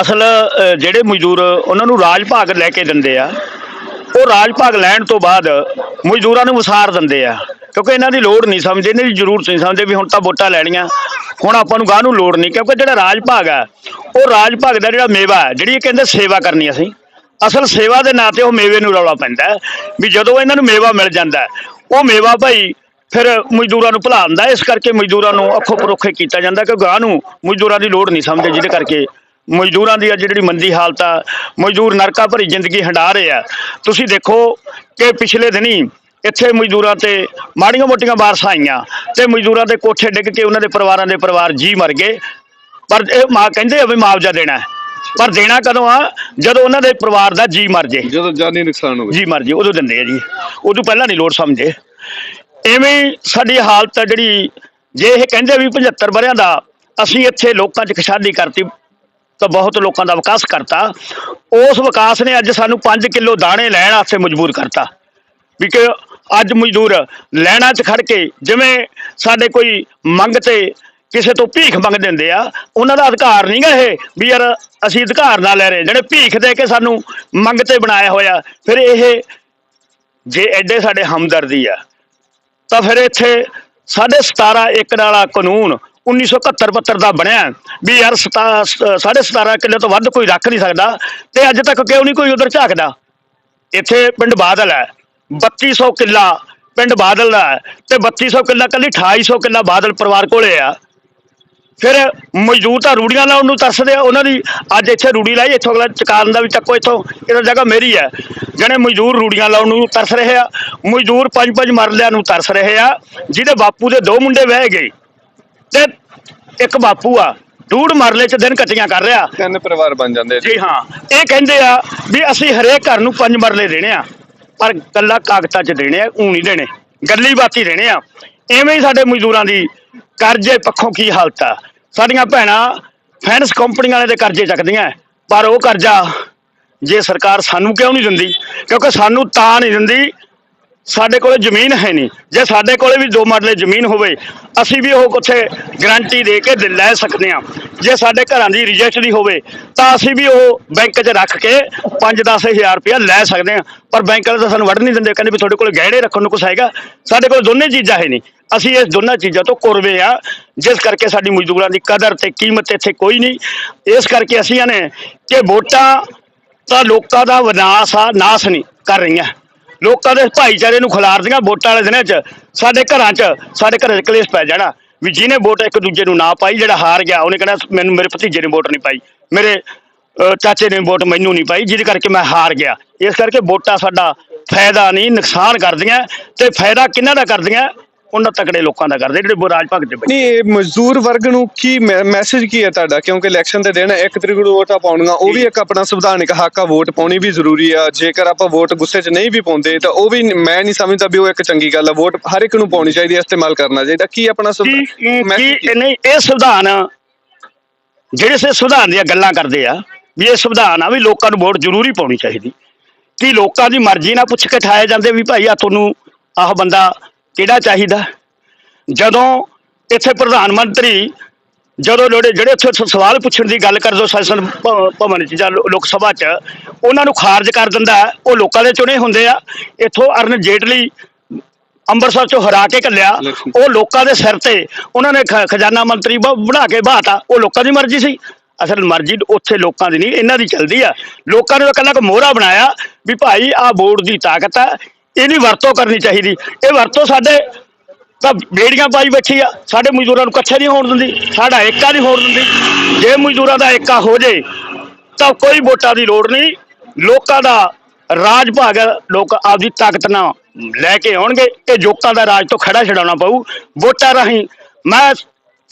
ਅਸਲ ਅ, ਜਿਹੜੇ ਮਜ਼ਦੂਰ ਉਹਨਾਂ ਨੂੰ ਰਾਜ ਭਾਗ ਲੈ ਕੇ ਦਿੰਦੇ ਆ ਉਹ ਰਾਜ ਭਾਗ ਲੈਣ ਤੋਂ ਬਾਅਦ ਮਜ਼ਦੂਰਾਂ ਨੂੰ ਵਸਾਰ ਦਿੰਦੇ ਆ ਕਿਉਂਕਿ ਇਹਨਾਂ ਦੀ ਲੋੜ ਨਹੀਂ ਸਮਝਦੇ ਇਹਨਾਂ ਦੀ ਜ਼ਰੂਰਤ ਨਹੀਂ ਸਮਝਦੇ ਵੀ ਹੁਣ ਤਾਂ ਵੋਟਾਂ ਲੈਣੀਆਂ ਹੁਣ ਆਪਾਂ ਨੂੰ ਗਾਹ ਨੂੰ ਲੋੜ ਨਹੀਂ ਕਿਉਂਕਿ ਜਿਹੜਾ ਰਾਜ ਭਾਗ ਆ ਉਹ ਰਾਜ ਭਾਗ ਦਾ ਜਿਹੜਾ ਮੇਵਾ ਹੈ ਜਿਹੜੀ ਇਹ ਕਹਿੰਦੇ ਸੇਵਾ ਕਰਨੀ ਅਸੀਂ ਅਸਲ ਸੇਵਾ ਦੇ ਨਾਂ ਤੇ ਉਹ ਮੇਵੇ ਨੂੰ ਰੌਲਾ ਪੈਂਦਾ ਵੀ ਜਦੋਂ ਇਹਨਾਂ ਨੂੰ ਮੇਵਾ ਮਿਲ ਜਾਂਦਾ ਉਹ ਮੇਵਾ ਭਾਈ ਫਿਰ ਮਜ਼ਦੂਰਾਂ ਨੂੰ ਭੁਲਾ ਦਿੰਦਾ ਇਸ ਕਰਕੇ ਮਜ਼ਦੂਰਾਂ ਨੂੰ ਅੱਖੋਂ ਪਰੋਖੇ ਕੀਤਾ ਜਾਂਦਾ ਕਿ ਗਾਹ ਨੂੰ ਮਜ਼ਦੂਰਾਂ ਦੀ ਲੋੜ ਨਹੀਂ ਸਮਝਦੇ ਜਿਹਦੇ ਕਰਕੇ ਮਜ਼ਦੂਰਾਂ ਦੀ ਅੱਜ ਜਿਹੜੀ ਮੰਦੀ ਹਾਲਤ ਆ ਮਜ਼ਦੂਰ ਨਰਕਾ ਭਰੀ ਜ਼ਿੰਦਗੀ ਹੰਡਾ ਰਹੇ ਆ। ਤੁਸੀਂ ਦੇਖੋ ਕਿ ਪਿਛਲੇ ਦਿਨੀ ਇੱਥੇ ਮਜ਼ਦੂਰਾਂ ਤੇ ਮਾੜੀਆਂ ਮੋਟੀਆਂ ਬਾਰਸਾਂ ਆਈਆਂ ਤੇ ਮਜ਼ਦੂਰਾਂ ਦੇ ਕੋਠੇ ਡਿੱਗ ਕੇ ਉਹਨਾਂ ਦੇ ਪਰਿਵਾਰਾਂ ਦੇ ਪਰਿਵਾਰ ਜੀ ਮਰ ਗਏ। ਪਰ ਇਹ ਮਾਂ ਕਹਿੰਦੇ ਆ ਵੀ ਮੁਆਵਜ਼ਾ ਦੇਣਾ ਹੈ। ਪਰ ਦੇਣਾ ਕਦੋਂ ਆ? ਜਦੋਂ ਉਹਨਾਂ ਦੇ ਪਰਿਵਾਰ ਦਾ ਜੀ ਮਰ ਜੇ।
ਜਦੋਂ ਜਾਨੀ ਨੁਕਸਾਨ ਹੋਵੇ।
ਜੀ ਮਰ ਜੇ ਉਦੋਂ ਦਿੰਦੇ ਆ ਜੀ। ਉਦੋਂ ਪਹਿਲਾਂ ਨਹੀਂ ਲੋੜ ਸਮਝੇ। ਐਵੇਂ ਸਾਡੀ ਹਾਲਤ ਆ ਜਿਹੜੀ ਜੇ ਇਹ ਕਹਿੰਦੇ ਵੀ 75 ਵਰਿਆਂ ਦਾ ਅਸੀਂ ਇੱਥੇ ਲੋਕਾਂ 'ਚ ਖਸ਼ਾਦੀ ਕਰਤੀ ਤਾਂ ਬਹੁਤ ਲੋਕਾਂ ਦਾ ਵਿਕਾਸ ਕਰਤਾ। ਉਸ ਵਿਕਾਸ ਨੇ ਅੱਜ ਸਾਨੂੰ 5 ਕਿਲੋ ਦਾਣੇ ਲੈਣ ਵਾਸਤੇ ਮਜਬੂਰ ਕਰਤਾ। ਵੀ ਕਿ ਅੱਜ ਮਜ਼ਦੂਰ ਲੈਣਾ 'ਚ ਖੜ ਕੇ ਜਿਵੇਂ ਸਾਡੇ ਕੋਈ ਮੰਗ ਤੇ ਕਿਸੇ ਤੋਂ ਭੀਖ ਮੰਗਦੇ ਹੁੰਦੇ ਆ, ਉਹਨਾਂ ਦਾ ਅਧਿਕਾਰ ਨਹੀਂਗਾ ਇਹ ਵੀ ਯਾਰ ਅਸੀਂ ਅਧਿਕਾਰ ਨਾ ਲੈ ਰਹੇ। ਜਿਹੜੇ ਭੀਖ ਦੇ ਕੇ ਸਾਨੂੰ ਮੰਗ ਤੇ ਬਣਾਇਆ ਹੋਇਆ, ਫਿਰ ਇਹ ਜੇ ਐਡੇ ਸਾਡੇ ਹਮਦਰਦੀ ਆ, ਤਾਂ ਫਿਰ ਇੱਥੇ ਸਾਢੇ 17 ਏਕੜ ਵਾਲਾ ਕਾਨੂੰਨ 1971 ਪੱਤਰ ਦਾ ਬਣਿਆ ਵੀ ਯਾਰ ਸਤਾ- ਸ- ਸਾਢੇ 17 ਕਿੱਲੇ ਤੋਂ ਵੱਧ ਕੋਈ ਰੱਖ ਨਹੀਂ ਸਕਦਾ ਤੇ ਅੱਜ ਤੱਕ ਕਿਉਂ ਨਹੀਂ ਕੋਈ ਉਧਰ ਝਾਕਦਾ? ਇੱਥੇ ਪਿੰਡ ਬਾਦਲ ਹੈ 3200 ਕਿੱਲਾ ਪਿੰਡ ਬਾਦਲ ਦਾ ਹੈ ਤੇ 3200 ਕਿੱਲਾ ਕੱਲੀ 2800 ਕਿੱਲਾ ਬਾਦਲ ਪਰਿਵਾਰ ਕੋਲੇ ਆ। ਫਿਰ ਮਜ਼ਦੂਰ ਤਾਂ ਰੂੜੀਆਂ ਲਾਉਣ ਨੂੰ ਤਰਸਦੇ ਆ, ਉਹਨਾਂ ਦੀ ਅੱਜ ਇੱਥੇ ਰੂੜੀ ਲਾਈ, ਇੱਥੋਂ ਅਗਲਾ ਚਕਾਰਨ ਦਾ ਵੀ ਚੱਕੋ ਇੱਥੋਂ, ਇਹਦਾ ਜਗ੍ਹਾ ਮੇਰੀ ਹੈ। ਜਣੇ ਮਜ਼ਦੂਰ ਰੂੜੀਆਂ ਲਾਉਣ ਨੂੰ ਤਰਸ ਰਹੇ ਆ, ਮਜ਼ਦੂਰ ਪੰਜ ਪੰਜ ਮਰਲਿਆਂ ਨੂੰ ਤਰਸ ਰਹੇ ਆ, ਜਿਹਦੇ ਬਾਪੂ ਦੇ ਦੋ ਮੁੰਡੇ ਵਹਿ ਗਏ। ਤੇ ਇੱਕ ਬਾਪੂ ਆ ਡੂੜ ਮਰਲੇ ਚ ਦਿਨ ਕੱਟੀਆਂ ਕਰ ਰਿਹਾ।
ਤਿੰਨ ਪਰਿਵਾਰ ਬਣ ਜਾਂਦੇ ਜੀ
ਹਾਂ ਇਹ ਕਹਿੰਦੇ ਆ ਵੀ ਅਸੀਂ ਹਰੇਕ ਘਰ ਨੂੰ ਪੰਜ ਮਰਲੇ ਦੇਣੇ ਆ ਪਰ ਕੱਲਾ ਕਾਗਜ਼ਾਂ 'ਚ ਦੇਣੇ ਆ ਊਂ ਨਹੀਂ ਦੇਣੇ ਗੱਲੀ ਬਾਤੀ ਦੇਣੇ ਆ। ਐਵੇਂ ਹੀ ਸਾਡੇ ਮਜ਼ਦੂਰਾਂ ਦੀ ਕਰਜ਼ੇ ਪੱਖੋਂ ਕੀ ਹਾਲਤ ਆ। ਸਾਡੀਆਂ ਭੈਣਾਂ ਫਾਈਨੈਂਸ ਕੰਪਨੀਆਂ ਵਾਲੇ ਦੇ ਕਰਜ਼ੇ ਚੱਕਦੀਆਂ ਪਰ ਉਹ ਕਰਜ਼ਾ ਜੇ ਸਰਕਾਰ ਸਾਨੂੰ ਕਿਉਂ ਨਹੀਂ ਦਿੰਦੀ? ਕਿਉਂਕਿ ਸਾਨੂੰ ਤਾਂ ਨਹੀਂ ਦਿੰਦੀ ਸਾਡੇ ਕੋਲੇ ਜ਼ਮੀਨ ਹੈ ਨਹੀਂ। ਜੇ ਸਾਡੇ ਕੋਲੇ ਵੀ ਦੋ ਮਰਲੇ ਜ਼ਮੀਨ ਹੋਵੇ, ਅਸੀਂ ਵੀ ਉਹ ਉੱਥੇ ਗਰੰਟੀ ਦੇ ਕੇ ਲੈ ਸਕਦੇ ਹਾਂ। ਜੇ ਸਾਡੇ ਘਰਾਂ ਦੀ ਰਜਿਸਟਰੀ ਹੋਵੇ, ਤਾਂ ਅਸੀਂ ਵੀ ਉਹ ਬੈਂਕ 'ਚ ਰੱਖ ਕੇ 5-10 ਹਜ਼ਾਰ ਰੁਪਇਆ ਲੈ ਸਕਦੇ ਹਾਂ। ਪਰ ਬੈਂਕ ਵਾਲੇ ਤਾਂ ਸਾਨੂੰ ਵੜ ਨਹੀਂ ਦਿੰਦੇ, ਕਹਿੰਦੇ ਵੀ ਤੁਹਾਡੇ ਕੋਲ ਗਹਿਣੇ ਰੱਖਣ ਨੂੰ ਕੁਛ ਹੈਗਾ। ਸਾਡੇ ਕੋਲ ਦੋਨੇ ਚੀਜ਼ਾਂ ਹੈ ਨਹੀਂ। ਅਸੀਂ ਇਸ ਦੋਨਾਂ ਚੀਜ਼ਾਂ ਤੋਂ ਕੁਰਵੇ ਆ ਜਿਸ ਕਰਕੇ ਸਾਡੀ ਮਜ਼ਦੂਰਾਂ ਦੀ ਕਦਰ ਤੇ ਕੀਮਤ ਇੱਥੇ ਕੋਈ ਨਹੀਂ। ਇਸ ਕਰਕੇ ਅਸੀਂ ਆਨੇ ਕਿ ਵੋਟਾਂ ਤਾਂ ਲੋਕਾਂ ਦਾ ਵਿਨਾਸ਼ ਆ, ਨਾਸ਼ ਨਹੀਂ ਕਰ ਰਹੀਆਂ। ਲੋਕਾਂ ਦੇ ਭਾਈਚਾਰੇ ਨੂੰ ਖਿਲਾਰਦੀਆਂ ਵੋਟਾਂ ਵਾਲੇ ਦਿਨਾਂ 'ਚ, ਸਾਡੇ ਘਰਾਂ 'ਚ, ਸਾਡੇ ਘਰਾਂ 'ਚ ਕਲੇਸ਼ ਪੈ ਜਾਣਾ। ਵੀ ਜਿਹਨੇ ਵੋਟ ਇੱਕ ਦੂਜੇ ਨੂੰ ਨਾ ਪਾਈ, ਜਿਹੜਾ ਹਾਰ ਗਿਆ, ਉਹਨੇ ਕਹਿਣਾ, ਮੈਨੂੰ ਮੇਰੇ ਭਤੀਜੇ ਨੇ ਵੋਟ ਨਹੀਂ ਪਾਈ। ਮੇਰੇ ਚਾਚੇ ਨੇ ਵੋਟ ਮੈਨੂੰ ਨਹੀਂ ਪਾਈ, ਜਿਹਦੇ ਕਰਕੇ ਮੈਂ ਹਾਰ ਗਿਆ। ਇਸ ਕਰਕੇ ਵੋਟਾਂ ਸਾਡਾ ਫਾਇਦਾ ਨਹੀਂ, ਨੁਕਸਾਨ ਕਰਦੀਆਂ। ਤੇ ਫਾਇਦਾ ਕਿਹਨਾਂ ਦਾ ਕਰਦੀਆਂ? ਉਹਨਾਂ ਤਕੜੇ ਲੋਕਾਂ ਦਾ ਕਰਦੇ ਜਿਹੜੇ ਰਾਜ ਭਗਤ ਦੇ ਬੈਠੇ।
ਨਹੀਂ ਇਹ ਮਜ਼ਦੂਰ ਵਰਗ ਨੂੰ ਕੀ ਮੈਸੇਜ ਕੀ ਹੈ ਤੁਹਾਡਾ? ਕਿਉਂਕਿ ਇਲੈਕਸ਼ਨ ਦੇ ਦਿਨ ਇੱਕ ਤਰੀਕ ਨੂੰ ਵੋਟਾਂ ਪਾਉਣੀਆਂ ਉਹ ਵੀ ਇੱਕ ਆਪਣਾ ਸੰਵਿਧਾਨਿਕ ਹੱਕ ਆ ਵੋਟ ਪਾਉਣੀ ਵੀ ਜ਼ਰੂਰੀ ਆ। ਜੇਕਰ ਆਪਾਂ ਵੋਟ ਗੁੱਸੇ 'ਚ ਨਹੀਂ ਵੀ ਪਾਉਂਦੇ ਤਾਂ ਉਹ ਵੀ ਮੈਂ ਨਹੀਂ ਸਮਝਦਾ ਵੀ ਉਹ ਇੱਕ ਚੰਗੀ ਗੱਲ ਆ। ਵੋਟ ਹਰ ਇੱਕ ਨੂੰ ਪਾਉਣੀ ਚਾਹੀਦੀ ਹੈ ਇਸਤੇਮਾਲ ਕਰਨਾ ਚਾਹੀਦਾ। ਕੀ ਆਪਣਾ
ਕੀ- ਨਹੀਂ ਇਹ ਸੰਵਿਧਾਨ ਜਿਹੜੇ ਸੇ ਸੰਵਿਧਾਨ ਦੀਆਂ ਗੱਲਾਂ ਕਰਦੇ ਆ ਵੀ ਇਹ ਸੰਵਿਧਾਨ ਆ ਵੀ ਲੋਕਾਂ ਨੂੰ ਵੋਟ ਜ਼ਰੂਰੀ ਪਾਉਣੀ ਚਾਹੀਦੀ। ਕੀ ਲੋਕਾਂ ਦੀ ਮਰਜ਼ੀ ਨਾਲ ਪੁੱਛ ਕੇ ਠਾਏ ਜਾਂਦੇ ਵੀ ਭਾਈ ਆ ਤੁਹਾਨੂੰ ਆਹ ਬੰਦਾ ਕਿਹੜਾ ਚਾਹੀਦਾ? ਜਦੋਂ ਇੱਥੇ ਪ੍ਰਧਾਨ ਮੰਤਰੀ ਜਦੋਂ ਲੋੜੇ ਜਿਹੜੇ ਇੱਥੇ ਸਵਾਲ ਪੁੱਛਣ ਦੀ ਗੱਲ ਕਰਦੇ ਸੰਸਦ ਭਵਨ ਚ ਜਾਂ ਲੋਕ ਸਭਾ ਚ ਉਹਨਾਂ ਨੂੰ ਖਾਰਜ ਕਰ ਦਿੰਦਾ। ਉਹ ਲੋਕਾਂ ਦੇ ਚੁਣੇ ਹੁੰਦੇ ਆ। ਇੱਥੋਂ ਅਰਨ ਜੇਟਲੀ ਅੰਮ੍ਰਿਤਸਰ ਚੋਂ ਹਰਾ ਕੇ ਕੱਲਿਆ ਉਹ ਲੋਕਾਂ ਦੇ ਸਿਰ ਤੇ ਉਹਨਾਂ ਨੇ ਖਜ਼ਾਨਾ ਮੰਤਰੀ ਬਣਾ ਕੇ ਬਾਤਾ ਉਹ ਲੋਕਾਂ ਦੀ ਮਰਜ਼ੀ ਸੀ। ਅਸਲ ਮਰਜ਼ੀ ਉੱਥੇ ਲੋਕਾਂ ਦੀ ਨਹੀਂ ਇਹਨਾਂ ਦੀ ਚੱਲਦੀ ਆ। ਲੋਕਾਂ ਨੇ ਤਾਂ ਕੱਲਾ ਕੋ ਮੋਹਰਾ ਬਣਾਇਆ ਵੀ ਭਾਈ ਆਹ ਬੋਰਡ ਦੀ ਤਾਕਤ ਆ। ਇਹਦੀ ਵਰਤੋਂ ਕਰਨੀ ਚਾਹੀਦੀ। ਇਹ ਵਰਤੋਂ ਸਾਡੇ ਤਾਂ ਬੇੜੀਆਂ ਪਾਈ ਬੈਠੀ ਆ। ਸਾਡੇ ਮਜ਼ਦੂਰਾਂ ਨੂੰ ਕੱਛੇ ਨਹੀਂ ਹੋਣ ਦਿੰਦੀ। ਸਾਡਾ ਏਕਾ ਨਹੀਂ ਹੋਣ ਦਿੰਦੀ। ਜੇ ਮਜ਼ਦੂਰਾਂ ਦਾ ਏਕਾ ਹੋ ਜੇ, ਤਾਂ ਕੋਈ ਵੋਟਾਂ ਦੀ ਲੋੜ ਨਹੀਂ। ਲੋਕਾਂ ਦਾ ਰਾਜ ਭਾਗ ਲੋਕ ਆਪਦੀ ਤਾਕਤ ਨਾਲ ਲੈ ਕੇ ਆਉਣਗੇ। ਇਹ ਲੋਕਾਂ ਦਾ ਰਾਜ ਤੋਂ ਖੜਾ ਛਡਾਉਣਾ ਪਊ। ਵੋਟਾਂ ਰਾਹੀਂ ਮੈਂ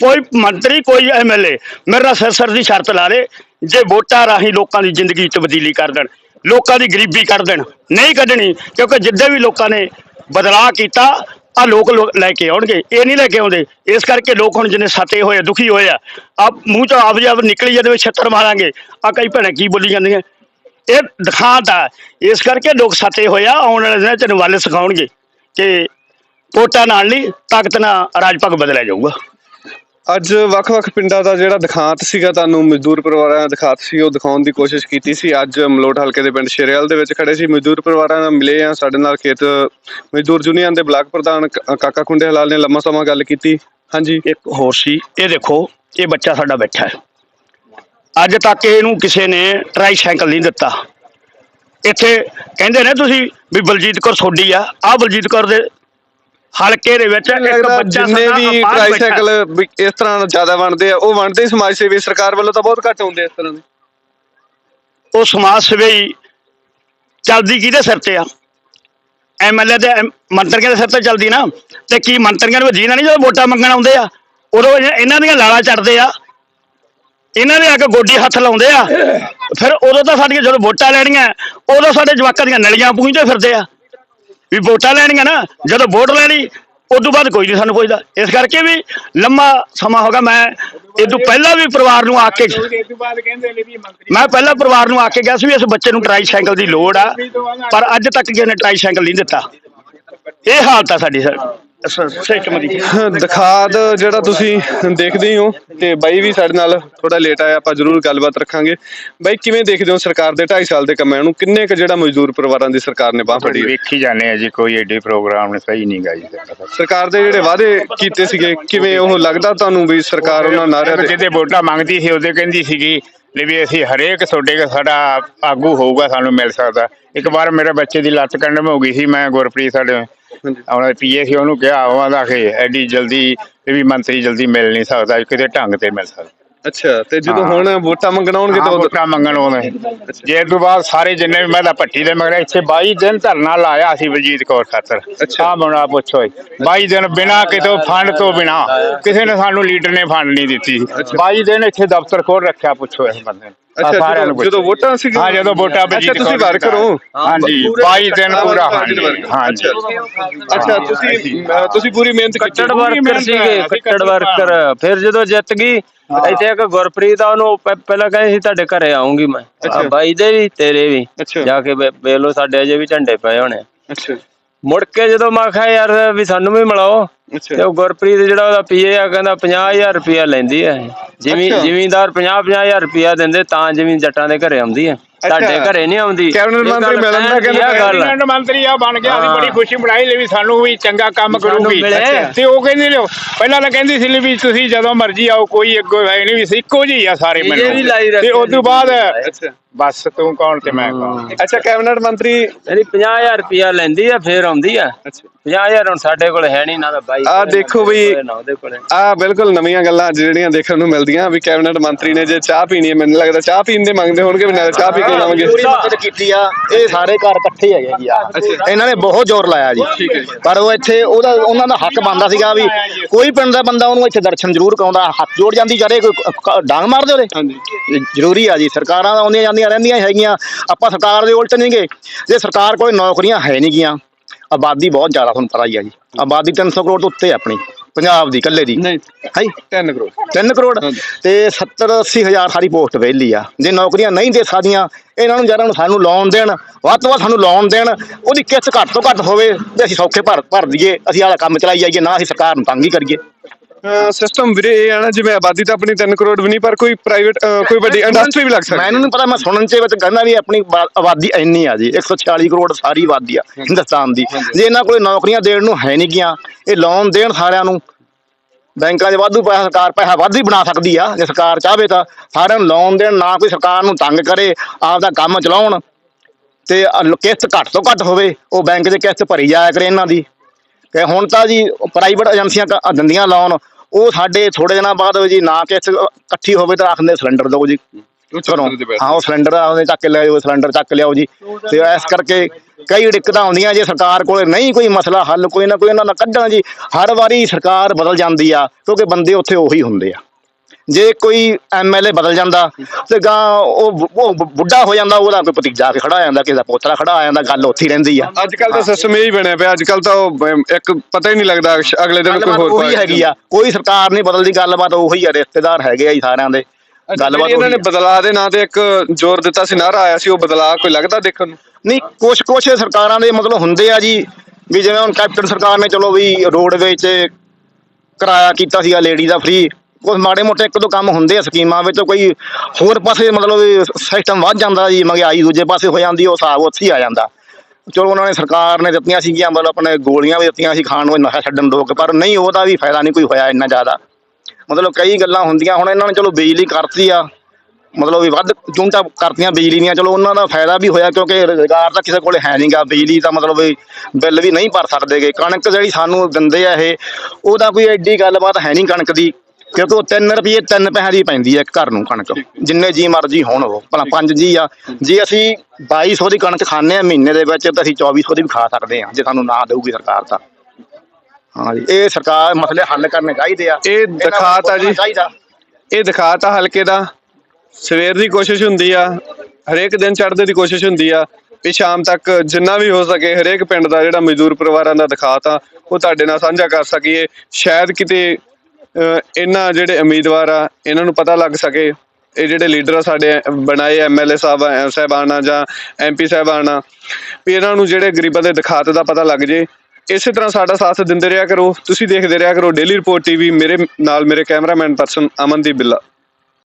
ਕੋਈ ਮੰਤਰੀ, ਕੋਈ ਐਮਐਲਏ ਮੇਰੇ ਨਾਲ ਸਿਰਸਰ ਦੀ ਸ਼ਰਤ ਲਾ ਲੇ ਜੇ ਵੋਟਾਂ ਰਾਹੀਂ ਲੋਕਾਂ ਦੀ ਜ਼ਿੰਦਗੀ 'ਚ ਤਬਦੀਲੀ ਕਰ ਦੇਣ, ਲੋਕਾਂ ਦੀ ਗਰੀਬੀ ਕੱਢ ਦੇਣ, ਨਹੀਂ ਕੱਢਣੀ, ਕਿਉਂਕਿ ਜਿੱਦੇ ਵੀ ਲੋਕਾਂ ਨੇ ਬਦਲਾਅ ਕੀਤਾ ਆ ਲੋਕ ਲੋ- ਲੈ ਕੇ ਆਉਣਗੇ, ਇਹ ਨਹੀਂ ਲੈ ਕੇ ਆਉਂਦੇ। ਇਸ ਕਰਕੇ ਲੋਕ ਹੁਣ ਜਿੰਨੇ ਸਤੇ ਹੋਏ ਦੁਖੀ ਹੋਏ ਆ, ਆਪ, ਮੂੰਹ ਚੋਂ ਆਪ ਜਬ ਨਿਕਲੀ ਜਾਂਦੇ, ਵਿੱਚ ਛੱਤਰ ਮਾਰਾਂਗੇ ਆ ਕਈ ਭੈਣਾਂ ਕੀ ਬੋਲੀ ਜਾਂਦੀਆਂ। ਇਹ ਦਿਖਾਂਤ ਆ ਇਸ ਕਰਕੇ ਲੋਕ ਸਤੇ ਹੋਏ ਆਉਣ ਵਾਲੇ ਦਿਨਾਂ ਚ ਨਵਾਲੇ ਸਿਖਾਉਣਗੇ ਕਿ ਵੋਟਾਂ ਨਾਲ ਨਹੀਂ, ਤਾਕਤ ਨਾਲ ਰਾਜ ਭਗ ਬਦਲਿਆ ਜਾਊਗਾ।
ਅੱਜ ਵੱਖ-ਵੱਖ ਪਿੰਡਾਂ ਦਾ ਜਿਹੜਾ ਦਿਖਾਂਤ ਸੀਗਾ, ਤੁਹਾਨੂੰ ਮਜ਼ਦੂਰ ਪਰਿਵਾਰਾਂ ਦਾ ਦਿਖਾਂਤ ਸੀ, ਉਹ ਦਿਖਾਉਣ ਦੀ ਕੋਸ਼ਿਸ਼ ਕੀਤੀ ਸੀ। ਅੱਜ ਮਲੋਟ ਹਲਕੇ ਦੇ ਪਿੰਡ ਸ਼ੇਰੇਵਾਲ ਦੇ ਵਿੱਚ ਖੜੇ ਸੀ। ਮਜ਼ਦੂਰ ਪਰਿਵਾਰਾਂ ਨਾਲ ਮਿਲੇ ਆ। ਸਾਡੇ ਨਾਲ ਖੇਤ ਮਜ਼ਦੂਰ ਯੂਨੀਅਨ ਦੇ ਬਲਾਕ ਪ੍ਰਧਾਨ ਕ- ਕਾਕਾ ਕੁੰਡੇ ਹਲਾਲ ਨੇ ਲੰਮਾ ਸਮਾਂ ਗੱਲ ਕੀਤੀ। ਹਾਂਜੀ।
ਇੱਕ ਹੋਰ ਸੀ। ਇਹ ਦੇਖੋ, ਇਹ ਬੱਚਾ ਸਾਡਾ ਬੈਠਾ ਹੈ। ਅੱਜ ਤੱਕ ਇਹਨੂੰ ਕਿਸੇ ਨੇ ਟਰਾਈ ਸਾਈਕਲ ਨਹੀਂ ਦਿੱਤਾ। ਇੱਥੇ ਕਹਿੰਦੇ ਨੇ ਤੁਸੀਂ ਵੀ ਬਲਜੀਤ ਕੌਰ ਸੋਡੀ ਆ। ਆ ਬਲਜੀਤ ਕੌਰ ਦੇ ਹਲਕੇ ਦੇ ਵਿੱਚ ਇੱਕ ਬੱਚਾ
ਜਿੰਨੇ ਵੀ। ਟ੍ਰਾਈਸਾਈਕਲ ਇਸ ਤਰ੍ਹਾਂ ਜ਼ਿਆਦਾ ਵੰਡਦੇ ਆ ਉਹ ਵੰਡਦੇ ਸਮਾਜ ਸੇਵੀ ਸਰਕਾਰ ਵੱਲੋਂ ਤਾਂ ਬਹੁਤ ਘੱਟ ਹੁੰਦੇ ਇਸ ਤਰ੍ਹਾਂ ਦੇ।
ਉਹ ਸਮਾਜ ਸੇਵੀ ਚੱਲਦੀ ਕਿਹਦੇ ਸਿਰ ਤੇ ਆ? ਐਮਐਲਏ ਦੇ ਮੰਤਰੀਆਂ ਦੇ ਸਿਰ ਤੇ ਚੱਲਦੀ ਨਾ। ਤੇ ਕੀ ਮੰਤਰੀਆਂ ਨੂੰ ਜੀਣਾ ਨਹੀਂ ਜਦੋਂ ਵੋਟਾਂ ਮੰਗਣ ਆਉਂਦੇ ਆ? ਉਦੋਂ ਇਹ- ਇਹਨਾਂ ਦੀਆਂ ਲਾਲਾਂ ਚੜਦੇ ਆ। ਇਹਨਾਂ ਦੇ ਆ ਕੇ ਗੋਡੀ ਹੱਥ ਲਾਉਂਦੇ ਆ। ਫਿਰ ਉਦੋਂ ਤਾਂ ਸਾਡੀਆਂ ਜਦੋਂ ਵੋਟਾਂ ਲੈਣੀਆਂ ਉਦੋਂ ਸਾਡੇ ਜਵਾਕਾਂ ਦੀਆਂ ਨਲੀਆਂ ਪੂੰਝਦੇ ਫਿਰਦੇ ਆ। ਵੀ ਵੋਟਾਂ ਲੈਣੀਆਂ ਨਾ ਜਦੋਂ ਵੋਟ ਲੈਣੀ ਉਸ ਤੋਂ ਬਾਅਦ ਕੋਈ ਨਹੀਂ ਸਾਨੂੰ ਪੁੱਛਦਾ। ਇਸ ਕਰਕੇ ਵੀ ਲੰਮਾ ਸਮਾਂ ਹੋ ਗਿਆ ਮੈਂ ਇਹ ਤੋਂ ਪਹਿਲਾਂ ਵੀ ਪਰਿਵਾਰ ਨੂੰ ਆ ਕੇ ਮੈਂ ਪਹਿਲਾਂ ਪਰਿਵਾਰ ਨੂੰ ਆ ਕੇ ਗਿਆ ਸੀ ਵੀ ਇਸ ਬੱਚੇ ਨੂੰ ਟਰਾਈ ਸਾਈਕਲ ਦੀ ਲੋੜ ਆ ਪਰ ਅੱਜ ਤੱਕ ਕਿਸੇ ਨੇ ਟਰਾਈ ਸਾਈਕਲ ਨਹੀਂ ਦਿੱਤਾ। ਇਹ ਹਾਲਤ ਆ ਸਾਡੀ ਸਰ। ਸਿਸਟਮ ਦੀ।
ਦਿਖਾਦ ਜਿਹੜਾ ਤੁਸੀਂ ਦੇਖਦੇ ਹੀ ਤੇ ਬਾਈ ਵੀ ਸਾਡੇ ਨਾਲ ਥੋੜਾ ਲੇਟ ਆਇਆ ਆਪਾਂ ਜ਼ਰੂਰ ਗੱਲਬਾਤ ਰੱਖਾਂਗੇ। ਬਾਈ ਕਿਵੇਂ ਦੇਖਦੇ ਹੋ ਸਰਕਾਰ ਦੇ 2.5 ਸਾਲ ਦੇ ਕੰਮਾਂ ਨੂੰ? ਕਿੰਨੇ ਕੁ ਜਿਹੜਾ ਮਜ਼ਦੂਰ ਪਰਿਵਾਰਾਂ ਦੀ ਸਰਕਾਰ ਨੇ ਬਾਹ ਫੜੀ ਹੈ?
ਵੇਖੀ ਜਾਂਦੇ ਆ ਜੀ ਕੋਈ ਏਡੇ ਪ੍ਰੋਗਰਾਮ ਨੇ ਸਹੀ ਨਹੀਂ ਗਾਈ
ਸਰਕਾਰ ਦੇ ਜਿਹੜੇ ਵਾਅਦੇ ਕੀਤੇ ਸੀਗੇ ਕਿਵੇਂ ਉਹ ਲੱਗਦਾ ਤੁਹਾਨੂੰ ਵੀ ਸਰਕਾਰ ਉਹਨਾਂ ਨਾਰਿਆਂ
ਤੇ ਜਿਹਦੇ ਵੋਟਾਂ ਮੰਗਦੀ ਸੀ ਉਹਦੇ ਕਹਿੰਦੀ ਸੀਗੀ ਲਈ ਵੀ ਅਸੀਂ ਹਰੇਕ ਤੁਹਾਡੇ ਕੋਲ ਸਾਡਾ ਆਗੂ ਹੋਊਗਾ ਸਾਨੂੰ ਮਿਲ ਸਕਦਾ। ਇੱਕ ਵਾਰ ਮੇਰੇ ਬੱਚੇ ਦੀ ਲੱਤ ਕੰਡਮ ਹੋ ਗਈ ਸੀ ਮੈਂ ਗੁਰਪ੍ਰੀਤ ਸਾਡੇ ਉਹਨਾਂ ਪੀਏ ਸੀ ਉਹਨੂੰ ਕਿਹਾ ਉਹ ਆਂਦਾ ਕਿ ਐਡੀ ਜਲਦੀ ਵੀ ਮੰਤਰੀ ਜਲਦੀ ਮਿਲ ਨਹੀਂ ਸਕਦਾ ਕਿਤੇ ਢੰਗ ਤੇ ਮਿਲ ਸਕਦਾ।
ਅੱਛਾ ਤੇ ਜਦੋਂ
ਹਾਂ।
ਹੁਣ ਵੋਟਾਂ ਮੰਗਣ ਆਉਣਗੇ
ਹਾਂ,
ਤਾਂ ਉਦੋਂ-
ਵੋਟਾਂ ਮੰਗਣ ਆਉਂਦੇ ਜੇ ਤੋਂ ਬਾਅਦ ਸਾਰੇ ਜਿੰਨੇ ਵੀ ਮੈਂ ਤਾਂ ਭੱਟੀ ਦੇ ਮਗਰ ਇੱਥੇ 22 ਦਿਨ ਧਰਨਾ ਲਾਇਆ ਸੀ ਬਲਜੀਤ ਕੌਰ ਖਾਤਰ।
ਅੱਛਾ।
ਆ ਮੁੰਡਾ ਪੁੱਛੋ 22 ਦਿਨ ਬਿਨਾ ਕਿਤੋਂ ਫੰਡ ਤੋਂ ਬਿਨਾ ਕਿਸੇ ਨੇ ਸਾਨੂੰ ਲੀਡਰ ਨੇ ਫੰਡ ਨਹੀਂ ਦਿੱਤੀ 22 ਦਿਨ ਇੱਥੇ ਦਫ਼ਤਰ ਖੋਲ ਰੱਖਿਆ ਪੁੱਛੋ ਇਸ ਬੰਦੇ ਨੂੰ। ਆਹ
ਅੱਛਾ
ਸਾਰਿਆਂ ਨੂੰ
ਜਦੋਂ-। ਵੋਟਾਂ ਸੀ
ਹਾਂ ਜਦੋਂ ਵੋਟਾਂ
ਅੱਛਾ
ਬਲਜੀਤ
ਤੁਸੀਂ
ਕੌਰ
ਵਰਕਰ ਹੋ
ਹਾਂਜੀ 22 ਦਿਨ ਪੂਰਾ ਹਾਂਜੀ। ਹਾਂਜੀ।
ਅੱਛਾ ਤੁਸੀਂ ਤੁਸੀਂ ਪੂਰੀ ਮਿਹਨਤ ਕੀਤੀ।
ਕੱਟੜ ਵਰਕਰ ਸੀਗੇ ਕੱਟੜ ਵਰਕਰ। ਫਿਰ ਜਦੋਂ ਜਿੱਤ ਗਈ ਇੱਥੇ ਇੱਕ ਗੁਰਪ੍ਰੀਤ ਆ ਉਹਨੂੰ ਪਹਿਲਾਂ ਕਹਿੰਦੇ ਸੀ ਤੁਹਾਡੇ ਘਰੇ ਆਉਂਗੀ ਮੈਂ। ਆ ਬਾਈ ਦੇ ਵੀ ਤੇਰੇ ਵੀ।
ਅੱਛਾ।
ਜਾ ਕੇ ਵੇ- ਵੇਖ ਲਓ ਸਾਡੇ ਅਜੇ ਵੀ ਝੰਡੇ ਪਏ ਹੋਣੇ ਆ।
ਅੱਛਾ।
ਮੁੜ ਕੇ ਜਦੋਂ ਮੈਂ ਕਿਹਾ ਯਾਰ ਵੀ ਸਾਨੂੰ ਵੀ ਮਿਲਾਓ। ਤੇ ਉਹ ਗੁਰਪ੍ਰੀਤ ਜਿਹੜਾ ਉਹਦਾ ਪੀਏ ਆ ਕਹਿੰਦਾ 50000 ਰੁਪਇਆ ਲੈਂਦੀ ਹੈ ਜਿਮੀ
ਅੱਛਾ।
ਜ਼ਿਮੀਂਦਾਰ 50 50000 ਰੁਪਇਆ ਦਿੰਦੇ ਤਾਂ ਜ਼ਮੀਨ ਜੱਟਾਂ ਦੇ ਘਰੇ ਆਉਂਦੀ ਹੈ ਸਾਡੇ ਘਰੇ ਨਹੀਂ ਆਉਂਦੀ।
ਕੈਬਨਿਟ
ਇਹ
ਮੰਤਰੀ
ਗੱਲ
ਮਿਲਣ ਦਾ
ਕਹਿਣ ਦੀ
ਕਹਿੰਦਾ
ਆ ਗੱਲ
ਕੈਬਨਿਟ ਮੰਤਰੀ ਆ ਬਣ ਗਿਆ ਅਸੀਂ
ਹਾਂ।
ਬੜੀ ਖੁਸ਼ੀ ਬਣਾਈ ਲਈ ਵੀ ਸਾਨੂੰ ਵੀ ਚੰਗਾ ਕੰਮ
ਸਾਨੂੰ
ਕਰੂਗੀ।
ਮਿਲੇ।
ਤੇ ਉਹ ਕਹਿੰਦੇ ਲਿਓ ਪਹਿਲਾਂ ਤਾਂ ਕਹਿੰਦੀ ਸੀ ਲਈ ਵੀ ਤੁਸੀਂ ਜਦੋਂ ਮਰਜ਼ੀ ਆਓ ਕੋਈ ਅੱਗੋਂ ਹੈ ਨਹੀਂ ਵੀ ਇੱਕੋ ਜਿਹੀ ਆ ਸਾਰੇ
ਇਹ ਵੀ ਲਾਈ
ਮੈਨੂੰ
ਰੱਖੀ
ਤੇ ਉਸ ਤੋਂ ਬਾਅਦ
ਅੱਛਾ।
ਬਸ ਤੂੰ ਕੌਣ ਤੇ ਮੈਂ ਕੌਣ?
ਅੱਛਾ ਕੈਬਨਿਟ ਮੰਤਰੀ
ਇਹਦੀ 50000 ਰੁਪਇਆ ਲੈਂਦੀ ਆ ਫੇਰ ਆਉਂਦੀ ਆ।
ਅੱਛਾ।
50000 ਹੁਣ ਸਾਡੇ ਕੋਲ ਹੈ ਨਹੀਂ ਨਾ ਦਾ ਬਾਈ ਕੋਲੇ,
ਦੇਖੋ ਵੀ- ਆ ਬਿਲਕੁਲ ਨਵੀਆਂ ਗੱਲਾਂ ਅੱਜ ਜਿਹੜੀਆਂ ਦੇਖਣ ਨੂੰ ਮਿਲਦੀਆਂ ਵੀ ਕੈਬਨਿਟ ਮੰਤਰੀ ਨੇ ਜੇ ਚਾਹ ਪੀਣੀ ਹੈ ਮੈਨੂੰ ਲੱਗਦਾ ਚਾਹ ਪੀਣ ਦੇ ਮੰਗਦੇ ਹੋਣਗੇ ਵੀ ਨਾਲ ਚਾਹ ਪੀ ਕੇ ਜਾਵਾਂਗੇ
ਪੂਰੀ ਮਦਦ ਕੀਤੀ ਆ ਇਹ ਸਾਰੇ ਘਰ ਇਕੱਠੇ ਹੈਗੇ ਜੀ ਆ। ਇਹਨਾਂ ਨੇ ਬਹੁਤ ਜ਼ੋਰ ਲਾਇਆ ਜੀ। ਪਰ ਉਹ ਇੱਥੇ ਉਹਦਾ ਉਹਨਾਂ ਦਾ ਹੱਕ ਬਣਦਾ ਸੀਗਾ ਵੀ ਕੋਈ ਪਿੰਡ ਦਾ ਬੰਦਾ ਉਹਨੂੰ ਇੱਥੇ ਦਰਸ਼ਨ ਜ਼ਰੂਰ ਕਰਾਉਂਦਾ ਹੱਥ ਜੋੜ ਜਾਂਦੀ ਜਾਰੇ ਕੋਈ ਡਾਂਗ ਮਾਰਦੇ ਉਹਦੇ। ਜ਼ਰੂਰੀ ਆ ਜੀ ਸਰਕਾਰਾਂ ਆਉਂਦੀਆਂ ਜਾਂਦੀਆਂ ਰਹਿੰਦੀਆਂ ਹੈਗੀਆਂ ਆਪਾਂ ਸਰਕਾਰ ਦੇ ਉਲਟ ਨਹੀਂਗੇ ਜੇ ਸਰਕਾਰ ਕੋਲ ਨੌਕਰੀਆਂ ਹੈ ਨਹੀਂ ਗੀਆਂ ਆਬਾਦੀ ਬਹੁਤ ਜ਼ਿਆਦਾ ਤੁਹਾਨੂੰ ਪਤਾ ਹੀ ਆ ਜੀ। ਆਬਾਦੀ 300 ਕਰੋੜ ਤੋਂ ਉੱਤੇ ਆ ਆਪਣੀ ਪੰਜਾਬ ਦੀ ਇਕੱਲੇ ਦੀ।
ਨਹੀਂ
ਹੈ
3 ਕਰੋੜ।
3 ਕਰੋੜ ਤੇ 70 80 ਹਜ਼ਾਰ ਸਾਰੀ ਪੋਸਟ ਵਿਹਲੀ ਆ। ਜੇ ਨੌਕਰੀਆਂ ਨਹੀਂ ਦੇ ਸਕਦੀਆਂ ਇਹਨਾਂ ਨੂੰ ਜਰਾਂ ਨੂੰ ਸਾਨੂੰ ਲੋਨ ਦੇਣ ਵੱਧ ਤੋਂ ਵੱਧ ਸਾਨੂੰ ਲੋਨ ਦੇਣ ਉਹਦੀ ਕਿਸ਼ਤ ਘੱਟ ਤੋਂ ਘੱਟ ਹੋਵੇ ਤੇ ਅਸੀਂ ਸੌਖੇ ਭਰ ਭਰ ਦਈਏ ਅਸੀਂ ਆਲਾ ਕੰਮ ਚਲਾਈ ਜਾਈਏ ਨਾ ਅਸੀਂ ਸਰਕਾਰ ਨੂੰ ਤੰਗ ਹੀ ਕਰੀਏ।
ਸਿਸਟਮ ਵੀਰੇ ਇਹ ਆ ਨਾ ਜਿਵੇਂ ਆਬਾਦੀ ਤਾਂ ਆਪਣੀ 3 ਕਰੋੜ ਵੀ ਨਹੀਂ ਪਰ ਕੋਈ ਪ੍ਰਾਈਵੇਟ ਕੋਈ ਵੱਡੀ ਇੰਡਸਟਰੀ ਵੀ ਲੱਗ ਸਕਦੀ
ਮੈਨੂੰ ਨਹੀਂ ਪਤਾ ਮੈਂ ਸੁਣਨ ਚ ਵਿੱਚ ਕਹਿੰਦਾ ਵੀ ਆਪਣੀ ਬਾ- ਆਬਾਦੀ ਇੰਨੀ ਆ ਜੀ 146 ਕਰੋੜ ਸਾਰੀ ਆਬਾਦੀ ਆ ਹਿੰਦੁਸਤਾਨ ਦੀ। ਜੇ ਇਹਨਾਂ ਕੋਲ ਨੌਕਰੀਆਂ ਦੇਣ ਨੂੰ ਹੈ ਨਹੀਂ ਗਿਆ ਇਹ ਲੋਨ ਦੇਣ ਸਾਰਿਆਂ ਨੂੰ ਬੈਂਕਾਂ 'ਚ ਵਾਧੂ ਪੈਸਾ ਸਰਕਾਰ ਪੈਸਾ ਵੱਧ ਹੀ ਬਣਾ ਸਕਦੀ ਆ ਜੇ ਸਰਕਾਰ ਚਾਹਵੇ ਤਾਂ। ਸਾਰਿਆਂ ਨੂੰ ਲੋਨ ਦੇਣ ਨਾ ਕੋਈ ਸਰਕਾਰ ਨੂੰ ਤੰਗ ਕਰੇ ਆਪਦਾ ਕੰਮ ਚਲਾਉਣ ਤੇ ਕਿਸ਼ਤ ਘੱਟ ਤੋਂ ਘੱਟ ਹੋਵੇ ਉਹ ਬੈਂਕ ਦੇ ਕਿਸ਼ਤ ਭਰੀ ਜਾਇਆ ਕਰੇ ਇਹਨਾਂ ਦੀ। ਕਿ ਹੁਣ ਤਾਂ ਜੀ ਪ੍ਰਾਈਵੇਟ ਏਜੰਸੀਆਂ ਕ- ਦਿੰਦੀਆਂ ਲੋਨ ਉਹ ਸਾਡੇ ਥੋੜੇ ਦਿਨਾਂ ਬਾਅਦ ਜੀ ਨਾ ਕਿਸ਼ਤ ਇਕੱਠੀ ਹੋਵੇ ਤਾਂ ਆਖਦੇ ਸਿਲੰਡਰ ਦਿਓ ਜੀ। ਘਰੋਂ। ਹਾਂ ਉਹ ਸਿਲੰਡਰ ਆਉਂਦੇ ਚੱਕ ਕੇ ਲੈ ਜਾਓ ਸਿਲੰਡਰ ਚੱਕ ਲਿਆਓ ਜੀ। ਤੇ ਇਸ ਕਰਕੇ ਕਈ ਦਿੱਕਤਾਂ ਆਉਂਦੀਆਂ ਜੇ ਸਰਕਾਰ ਕੋਲ ਨਹੀਂ ਕੋਈ ਮਸਲਾ ਹੱਲ ਕੋਈ ਨਾ ਕੋਈ ਇਹਨਾਂ ਦਾ ਕੱਢਣ ਜੀ। ਹਰ ਵਾਰੀ ਸਰਕਾਰ ਬਦਲ ਜਾਂਦੀ ਆ ਕਿਉਂਕਿ ਬੰਦੇ ਉੱਥੇ ਉਹੀ ਹੁੰਦੇ ਆ। ਜੇ ਕੋਈ ਐਮਐਲਏ ਬਦਲ ਜਾਂਦਾ ਤੇ ਗਾਂ ਉਹ ਉਹ ਬੁੱਢਾ ਹੋ ਜਾਂਦਾ ਉਹਦਾ ਕੋਈ ਭਤੀਜਾ ਆ ਕੇ ਖੜਾ ਜਾਂਦਾ ਕਿਸੇ ਦਾ ਪੋਤਰਾ ਖੜਾ ਆ ਜਾਂਦਾ ਗੱਲ ਉੱਥੇ ਹੀ ਰਹਿੰਦੀ ਆ।
ਅੱਜ ਕੱਲ ਤਾਂ ਸਿਸਟਮ ਇਹ ਹੀ ਬਣਿਆ ਪਿਆ ਅੱਜ ਕੱਲ ਤਾਂ ਉਹ ਅਮ, ਇੱਕ ਪਤਾ ਹੀ ਨਹੀਂ ਲੱਗਦਾ ਅਗਲੇ ਦਿਨ ਕੋਈ
ਗੱਲਬਾਤ
ਹੋਰ
ਉਹੀ ਹੈਗੀ ਆ ਕੋਈ ਸਰਕਾਰ ਨਹੀਂ ਬਦਲਦੀ ਗੱਲਬਾਤ ਉਹੀ ਆ ਰਿਸ਼ਤੇਦਾਰ ਹੈਗੇ ਆ ਜੀ ਸਾਰਿਆਂ ਦੇ।
ਗੱਲਬਾਤ
ਗੱਲਬਾਤ
ਇਹਨਾਂ ਨੇ
ਆ।
ਬਦਲਾਅ ਦੇ ਨਾਂ ਤੇ ਇੱਕ ਜ਼ੋਰ ਦਿੱਤਾ ਸੀ ਨਾਰਾ ਆਇਆ ਸੀ ਉਹ ਬਦਲਾਅ ਕੋਈ ਲੱਗਦਾ ਦੇਖਣ ਨੂੰ?
ਨਹੀਂ ਕੁਛ ਕੁਛ ਸਰਕਾਰਾਂ ਦੇ ਮਤਲਬ ਹੁੰਦੇ ਆ ਜੀ ਵੀ ਜਿਵੇਂ ਹੁਣ ਕੈਪਟਨ ਸਰਕਾਰ ਨੇ ਚਲੋ ਵੀ ਰੋਡਵੇਜ 'ਚ ਕਿਰਾਇਆ ਕੀਤਾ ਸੀਗਾ ਲੇਡੀ ਦਾ ਫ੍ਰੀ ਕੁਝ ਮਾੜੇ ਮੋਟੇ ਇੱਕ ਦੋ ਕੰਮ ਹੁੰਦੇ ਆ ਸਕੀਮਾਂ ਵਿੱਚ, ਕੋਈ ਹੋਰ ਪਾਸੇ ਮਤਲਬ ਸਿਸਟਮ ਵੱਧ ਜਾਂਦਾ ਜੀ ਮਹਿੰਗਾਈ ਦੂਜੇ ਪਾਸੇ ਹੋ ਜਾਂਦੀ, ਉਹ ਹਿਸਾਬ ਉੱਥੇ ਹੀ ਆ ਜਾਂਦਾ। ਚਲੋ ਉਹਨਾਂ ਨੇ ਸਰਕਾਰ ਨੇ ਦਿੱਤੀਆਂ ਸੀਗੀਆਂ, ਮਤਲਬ ਆਪਣੇ ਗੋਲੀਆਂ ਵੀ ਦਿੱਤੀਆਂ ਸੀ ਖਾਣ ਨੂੰ, ਨਸ਼ਾ ਛੱਡਣ ਲੋਕ ਪਰ ਨਹੀਂ, ਉਹਦਾ ਵੀ ਫਾਇਦਾ ਨਹੀਂ ਕੋਈ ਹੋਇਆ ਇੰਨਾ ਜ਼ਿਆਦਾ। ਮਤਲਬ ਕਈ ਗੱਲਾਂ ਹੁੰਦੀਆਂ, ਹੁਣ ਇਹਨਾਂ ਨੇ ਚਲੋ ਬਿਜਲੀ ਕਰਤੀ ਆ, ਮਤਲਬ ਵੀ ਵੱਧ ਚੁੰਟਾ ਕਰਤੀਆਂ ਬਿਜਲੀ ਦੀਆਂ ਚਲੋ ਉਹਨਾਂ ਦਾ ਫਾਇਦਾ ਵੀ ਹੋਇਆ, ਕਿਉਂਕਿ ਰੁਜ਼ਗਾਰ ਤਾਂ ਕਿਸੇ ਕੋਲੇ ਹੈ ਨਹੀਂਗਾ ਬਿਜਲੀ ਦਾ ਮਤਲਬ ਵੀ ਬਿੱਲ ਵੀ ਨਹੀਂ ਭਰ ਸਕਦੇਗੇ। ਕਣਕ ਜਿਹੜੀ ਸਾਨੂੰ ਦਿੰਦੇ ਆ ਇਹ, ਉਹਦਾ ਕੋਈ ਐਡੀ ਗੱਲਬਾਤ ਹੈ ਨਹੀਂ ਕਣਕ ਦੀ। ਕਿਉਂਕਿ ਉਹ 3 ਰੁਪਏ 3 ਪੈਸੇ ਦੀ ਪੈਂਦੀ ਹੈ ਇੱਕ ਘਰ ਨੂੰ ਕਣਕ। ਜਿੰਨੇ ਜੀ ਮਰਜ਼ੀ ਹੋਣ ਉਹ ਭਲਾ ਪੰਜ ਜੀ ਆ। ਜੇ ਅਸੀਂ 2200 ਦੀ ਕਣਕ ਖਾਂਦੇ ਆ ਮਹੀਨੇ ਦੇ ਵਿੱਚ ਤਾਂ ਅਸੀਂ 2400 ਦੀ ਵੀ ਖਾ ਸਕਦੇ ਆ ਜੇ ਸਾਨੂੰ ਨਾ ਦੇਊਗੀ ਸਰਕਾਰ ਤਾਂ। ਹਾਂ ਜੀ ਇਹ ਸਰਕਾਰ ਮਸਲੇ ਹੱਲ ਕਰਨੇ ਚਾਹੀਦੇ ਆ।
ਇਹ ਦਿਖਾਤਾ ਜੀ। ਇਹ ਦਿਖਾਤਾ ਹਲਕੇ ਦਾ। ਸਵੇਰ ਦੀ ਕੋਸ਼ਿਸ਼ ਹੁੰਦੀ ਆ ਹਰੇਕ ਦਿਨ ਚੜ੍ਹਦੇ ਦੀ ਕੋਸ਼ਿਸ਼ ਹੁੰਦੀ ਆ ਵੀ ਸ਼ਾਮ ਤੱਕ ਜਿੰਨਾ ਵੀ ਹੋ ਸਕੇ ਹਰੇਕ ਪਿੰਡ ਦਾ ਜਿਹੜਾ ਮਜ਼ਦੂਰ ਪਰਿਵਾਰਾਂ ਦਾ ਦਿਖਾਤਾ ਉਹ ਤੁਹਾਡੇ ਨਾਲ ਸਾਂਝਾ ਕਰ ਸਕੀਏ। ਸ਼ਾਇਦ ਕਿਤੇ ਇਹਨਾਂ ਜਿਹੜੇ ਉਮੀਦਵਾਰ ਆ ਇਹਨਾਂ ਨੂੰ ਪਤਾ ਲੱਗ ਸਕੇ। ਇਹ ਜਿਹੜੇ ਲੀਡਰ ਆ ਸਾਡੇ ਬਣਾਏ ਐਮਐਲਏ ਸਾਹਿਬ ਆ, ਸਾਹਿਬਾਨ ਆ ਜਾਂ ਐਮਪੀ ਸਾਹਿਬਾਨ ਆ ਵੀ ਇਹਨਾਂ ਨੂੰ ਜਿਹੜੇ ਗਰੀਬਾਂ ਦੇ ਦਿਖਾਤ ਦਾ ਪਤਾ ਲੱਗ ਜੇ। ਇਸੇ ਤਰ੍ਹਾਂ ਸਾਡਾ ਸਾਥ ਦਿੰਦੇ ਰਿਹਾ ਕਰੋ। ਤੁਸੀਂ ਦੇਖਦੇ ਰਿਹਾ ਕਰੋ ਡੇਲੀ ਰਿਪੋਰਟ ਟੀਵੀ ਮੇਰੇ ਨਾਲ ਮੇਰੇ ਕੈਮਰਾਮੈਨ ਪਰਸਨ ਅਮਨਦੀਪ ਬਿੱਲਾ।